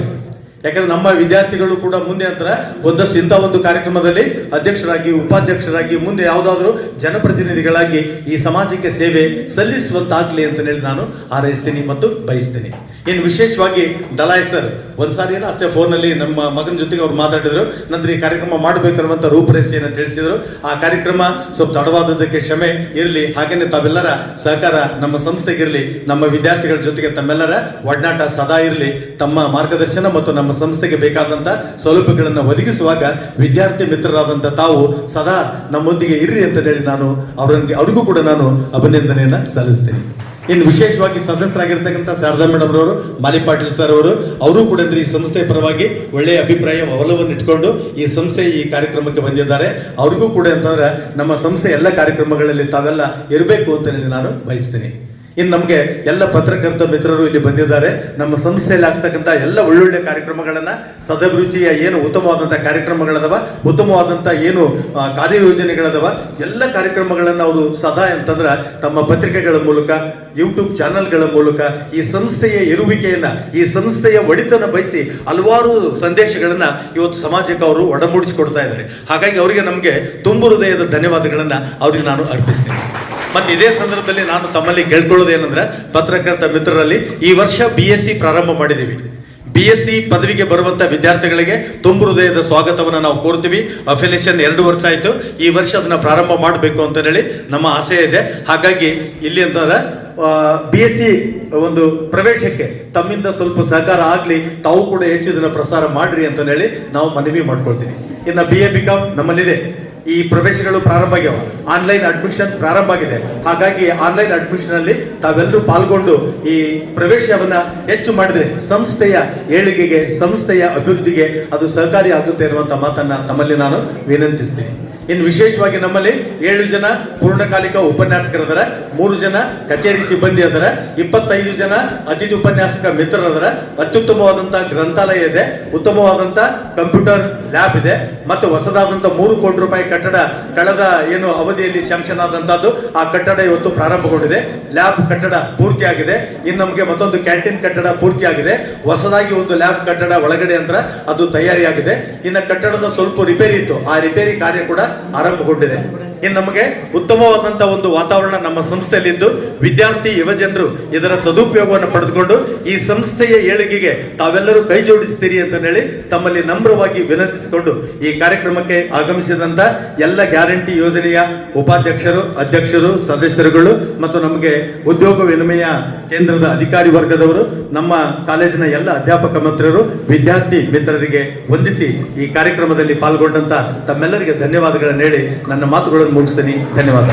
ಯಾಕಂದ್ರೆ ನಮ್ಮ ವಿದ್ಯಾರ್ಥಿಗಳು ಕೂಡ ಮುಂದೆ ಅಂತರ, ಒಂದಷ್ಟು ಇಂಥ ಒಂದು ಕಾರ್ಯಕ್ರಮದಲ್ಲಿ ಅಧ್ಯಕ್ಷರಾಗಿ, ಉಪಾಧ್ಯಕ್ಷರಾಗಿ, ಮುಂದೆ ಯಾವುದಾದ್ರೂ ಜನಪ್ರತಿನಿಧಿಗಳಾಗಿ ಈ ಸಮಾಜಕ್ಕೆ ಸೇವೆ ಸಲ್ಲಿಸುವಂತಾಗ್ಲಿ ಅಂತ ಹೇಳಿ ನಾನು ಹಾರೈಸ್ತೀನಿ ಮತ್ತು ಬಯಸ್ತೀನಿ. ಇನ್ನು ವಿಶೇಷವಾಗಿ ದಲಾಯ್ ಸರ್ ಒಂದ್ಸಾರಿ ಏನೋ ಅಷ್ಟೇ ಫೋನಲ್ಲಿ ನಮ್ಮ ಮಗನ ಜೊತೆಗೆ ಅವ್ರು ಮಾತಾಡಿದ್ರು. ನಂತರ ಈ ಕಾರ್ಯಕ್ರಮ ಮಾಡಬೇಕನ್ನುವಂಥ ರೂಪರೇಷೆಯನ್ನು ತಿಳಿಸಿದ್ರು. ಆ ಕಾರ್ಯಕ್ರಮ ಸ್ವಲ್ಪ ತಡವಾದದಕ್ಕೆ ಕ್ಷಮೆ ಇರಲಿ. ಹಾಗೆಯೇ ತಾವೆಲ್ಲರ ಸಹಕಾರ ನಮ್ಮ ಸಂಸ್ಥೆಗಿರಲಿ, ನಮ್ಮ ವಿದ್ಯಾರ್ಥಿಗಳ ಜೊತೆಗೆ ತಮ್ಮೆಲ್ಲರ ಒಡನಾಟ ಸದಾ ಇರಲಿ. ತಮ್ಮ ಮಾರ್ಗದರ್ಶನ ಮತ್ತು ನಮ್ಮ ಸಂಸ್ಥೆಗೆ ಬೇಕಾದಂಥ ಸೌಲಭ್ಯಗಳನ್ನು ಒದಗಿಸುವಾಗ ವಿದ್ಯಾರ್ಥಿ ಮಿತ್ರರಾದಂಥ ತಾವು ಸದಾ ನಮ್ಮೊಂದಿಗೆ ಇರ್ರಿ ಅಂತ ಹೇಳಿ ನಾನು ಅವರಿಗೆ ಅವ್ರಿಗೂ ಕೂಡ ನಾನು ಅಭಿನಂದನೆಯನ್ನು ಸಲ್ಲಿಸ್ತೀನಿ. ಇನ್ನು ವಿಶೇಷವಾಗಿ ಸದಸ್ಯರಾಗಿರ್ತಕ್ಕಂಥ ಶಾರದಾ ಮೇಡಮ್ ಅವರು ಮಾಲಿ ಪಾಟೀಲ್ ಸರ್ ಅವರು ಅವರು ಕೂಡ ಈ ಸಂಸ್ಥೆಯ ಪರವಾಗಿ ಒಳ್ಳೆಯ ಅಭಿಪ್ರಾಯ ಒಲವನ್ನು ಇಟ್ಕೊಂಡು ಈ ಸಂಸ್ಥೆ ಈ ಕಾರ್ಯಕ್ರಮಕ್ಕೆ ಬಂದಿದ್ದಾರೆ. ಅವ್ರಿಗೂ ಕೂಡ ಅಂತಂದ್ರೆ ನಮ್ಮ ಸಂಸ್ಥೆ ಎಲ್ಲ ಕಾರ್ಯಕ್ರಮಗಳಲ್ಲಿ ತಾವೆಲ್ಲ ಇರಬೇಕು ಅಂತ ನಾನು ಬಯಸ್ತೀನಿ. ಇನ್ನು ನಮಗೆ ಎಲ್ಲ ಪತ್ರಕರ್ತ ಮಿತ್ರರು ಇಲ್ಲಿ ಬಂದಿದ್ದಾರೆ. ನಮ್ಮ ಸಂಸ್ಥೆಯಲ್ಲಿ ಆಗ್ತಕ್ಕಂಥ ಎಲ್ಲ ಒಳ್ಳೊಳ್ಳೆ ಕಾರ್ಯಕ್ರಮಗಳನ್ನು ಸದಭಿರುಚಿಯ ಏನು ಉತ್ತಮವಾದಂಥ ಕಾರ್ಯಕ್ರಮಗಳದವ, ಉತ್ತಮವಾದಂಥ ಏನು ಕಾರ್ಯಯೋಜನೆಗಳದವ, ಎಲ್ಲ ಕಾರ್ಯಕ್ರಮಗಳನ್ನು ಅವರು ಸದಾ ಅಂತಂದ್ರೆ ತಮ್ಮ ಪತ್ರಿಕೆಗಳ ಮೂಲಕ ಯೂಟ್ಯೂಬ್ ಚಾನೆಲ್ಗಳ ಮೂಲಕ, ಈ ಸಂಸ್ಥೆಯ ಇರುವಿಕೆಯನ್ನು, ಈ ಸಂಸ್ಥೆಯ ಒಡಿತನ ಬಯಸಿ ಹಲವಾರು ಸಂದೇಶಗಳನ್ನು ಇವತ್ತು ಸಮಾಜಕ್ಕೆ ಅವರು ಒಡಮೂಡಿಸಿಕೊಡ್ತಾ ಇದ್ದಾರೆ. ಹಾಗಾಗಿ ಅವರಿಗೆ ನಮಗೆ ತುಂಬು ಹೃದಯದ ಧನ್ಯವಾದಗಳನ್ನು ಅವ್ರಿಗೆ ನಾನು ಅರ್ಪಿಸ್ತೀನಿ. ಮತ್ತೆ ಇದೇ ಸಂದರ್ಭದಲ್ಲಿ ನಾನು ತಮ್ಮಲ್ಲಿ ಕೇಳ್ಕೊಳ್ಳೋದು ಏನಂದ್ರೆ ಪತ್ರಕರ್ತ ಮಿತ್ರರಲ್ಲಿ ಈ ವರ್ಷ ಬಿ ಎಸ್ ಸಿ ಪ್ರಾರಂಭ ಮಾಡಿದ್ದೀವಿ ಬಿ ಎಸ್ ಸಿ ಪದವಿಗೆ ಬರುವಂಥ ವಿದ್ಯಾರ್ಥಿಗಳಿಗೆ ತುಂಬು ಹೃದಯದ ಸ್ವಾಗತವನ್ನು ನಾವು ಕೋರ್ತೀವಿ. ಅಫಿಲೇಷನ್ ಎರಡು ವರ್ಷ ಆಯಿತು. ಈ ವರ್ಷ ಅದನ್ನ ಪ್ರಾರಂಭ ಮಾಡಬೇಕು ಅಂತ ಹೇಳಿ ನಮ್ಮ ಆಸೆ ಇದೆ. ಹಾಗಾಗಿ ಇಲ್ಲಿ ಅಂತಂದ್ರೆ ಬಿ ಎಸ್ ಸಿ ಒಂದು ಪ್ರವೇಶಕ್ಕೆ ತಮ್ಮಿಂದ ಸ್ವಲ್ಪ ಸಹಕಾರ ಆಗಲಿ, ತಾವು ಕೂಡ ಹೆಚ್ಚು ಇದನ್ನು ಪ್ರಸಾರ ಮಾಡ್ರಿ ಅಂತ ಹೇಳಿ ನಾವು ಮನವಿ ಮಾಡ್ಕೊಳ್ತೀವಿ. ಇನ್ನು ಬಿ ಎ ಬಿ ಕಾಮ್ ನಮ್ಮಲ್ಲಿದೆ. ಈ ಪ್ರವೇಶಗಳು ಪ್ರಾರಂಭ ಆಗ್ಯಾವ. ಆನ್ಲೈನ್ ಅಡ್ಮಿಷನ್ ಪ್ರಾರಂಭ ಆಗಿದೆ. ಹಾಗಾಗಿ ಆನ್ಲೈನ್ ಅಡ್ಮಿಷನ್ ಅಲ್ಲಿ ತಾವೆಲ್ಲರೂ ಪಾಲ್ಗೊಂಡು ಈ ಪ್ರವೇಶವನ್ನ ಹೆಚ್ಚು ಮಾಡಿದ್ರೆ ಸಂಸ್ಥೆಯ ಏಳಿಗೆಗೆ, ಸಂಸ್ಥೆಯ ಅಭಿವೃದ್ಧಿಗೆ ಅದು ಸಹಕಾರಿ ಆಗುತ್ತೆ ಅನ್ನುವಂಥ ಮಾತನ್ನ ತಮ್ಮಲ್ಲಿ ನಾನು ವಿನಂತಿಸ್ತೀನಿ. ಇನ್ನು ವಿಶೇಷವಾಗಿ ನಮ್ಮಲ್ಲಿ ಏಳು ಜನ ಪೂರ್ಣಕಾಲಿಕ ಉಪನ್ಯಾಸಕರದರ, ಮೂರು ಜನ ಕಚೇರಿ ಸಿಬ್ಬಂದಿ ಅದರ, ಇಪ್ಪತ್ತೈದು ಜನ ಅತಿಥಿ ಉಪನ್ಯಾಸಕ ಮಿತ್ರರದರ ಅತ್ಯುತ್ತಮವಾದಂಥ ಗ್ರಂಥಾಲಯ ಇದೆ ಉತ್ತಮವಾದಂಥ ಕಂಪ್ಯೂಟರ್ ಲ್ಯಾಬ್ ಇದೆ. ಮತ್ತು ಹೊಸದಾದಂಥ ಮೂರು ಕೋಟಿ ರೂಪಾಯಿ ಕಟ್ಟಡ ಕಳೆದ ಏನು ಅವಧಿಯಲ್ಲಿ ಶಾಂಕ್ಷನ್ ಆದಂಥದ್ದು ಆ ಕಟ್ಟಡ ಇವತ್ತು ಪ್ರಾರಂಭಗೊಂಡಿದೆ. ಲ್ಯಾಬ್ ಕಟ್ಟಡ ಪೂರ್ತಿಯಾಗಿದೆ. ಇನ್ನು ನಮಗೆ ಮತ್ತೊಂದು ಕ್ಯಾಂಟೀನ್ ಕಟ್ಟಡ ಪೂರ್ತಿಯಾಗಿದೆ. ಹೊಸದಾಗಿ ಒಂದು ಲ್ಯಾಬ್ ಕಟ್ಟಡ ಒಳಗಡೆ ಅಂತ ಅದು ತಯಾರಿಯಾಗಿದೆ. ಇನ್ನು ಕಟ್ಟಡದ ಸ್ವಲ್ಪ ರಿಪೇರಿ ಇತ್ತು. ಆ ರಿಪೇರಿ ಕಾರ್ಯ ಕೂಡ ಆರಂಭಗೊಂಡಿದೆ. ಇನ್ನು ನಮಗೆ ಉತ್ತಮವಾದಂತಹ ಒಂದು ವಾತಾವರಣ ನಮ್ಮ ಸಂಸ್ಥೆಯಲ್ಲಿದ್ದು, ವಿದ್ಯಾರ್ಥಿ, ಯುವಜನರು ಇದರ ಸದುಪಯೋಗವನ್ನು ಪಡೆದುಕೊಂಡು ಈ ಸಂಸ್ಥೆಯ ಏಳಿಗೆಗೆ ತಾವೆಲ್ಲರೂ ಕೈ ಜೋಡಿಸ್ತೀರಿ ಅಂತ ಹೇಳಿ ತಮ್ಮಲ್ಲಿ ನಮ್ರವಾಗಿ ವಿನಂತಿಸಿಕೊಂಡು ಈ ಕಾರ್ಯಕ್ರಮಕ್ಕೆ ಆಗಮಿಸಿದಂತ ಎಲ್ಲ ಗ್ಯಾರಂಟಿ ಯೋಜನೆಯ ಉಪಾಧ್ಯಕ್ಷರು, ಅಧ್ಯಕ್ಷರು, ಸದಸ್ಯರುಗಳು ಮತ್ತು ನಮಗೆ ಉದ್ಯೋಗ ವಿನಿಮಯ ಕೇಂದ್ರದ ಅಧಿಕಾರಿ ವರ್ಗದವರು, ನಮ್ಮ ಕಾಲೇಜಿನ ಎಲ್ಲ ಅಧ್ಯಾಪಕ ಮಂತ್ರಿಯರು, ವಿದ್ಯಾರ್ಥಿ ಮಿತ್ರರಿಗೆ ವಂದಿಸಿ ಈ ಕಾರ್ಯಕ್ರಮದಲ್ಲಿ ಪಾಲ್ಗೊಂಡಂತ ತಮ್ಮೆಲ್ಲರಿಗೆ ಧನ್ಯವಾದಗಳನ್ನು ಹೇಳಿ ನನ್ನ ಮಾತುಗಳನ್ನು ಮುಗಿಸ್ತೀನಿ ಧನ್ಯವಾದ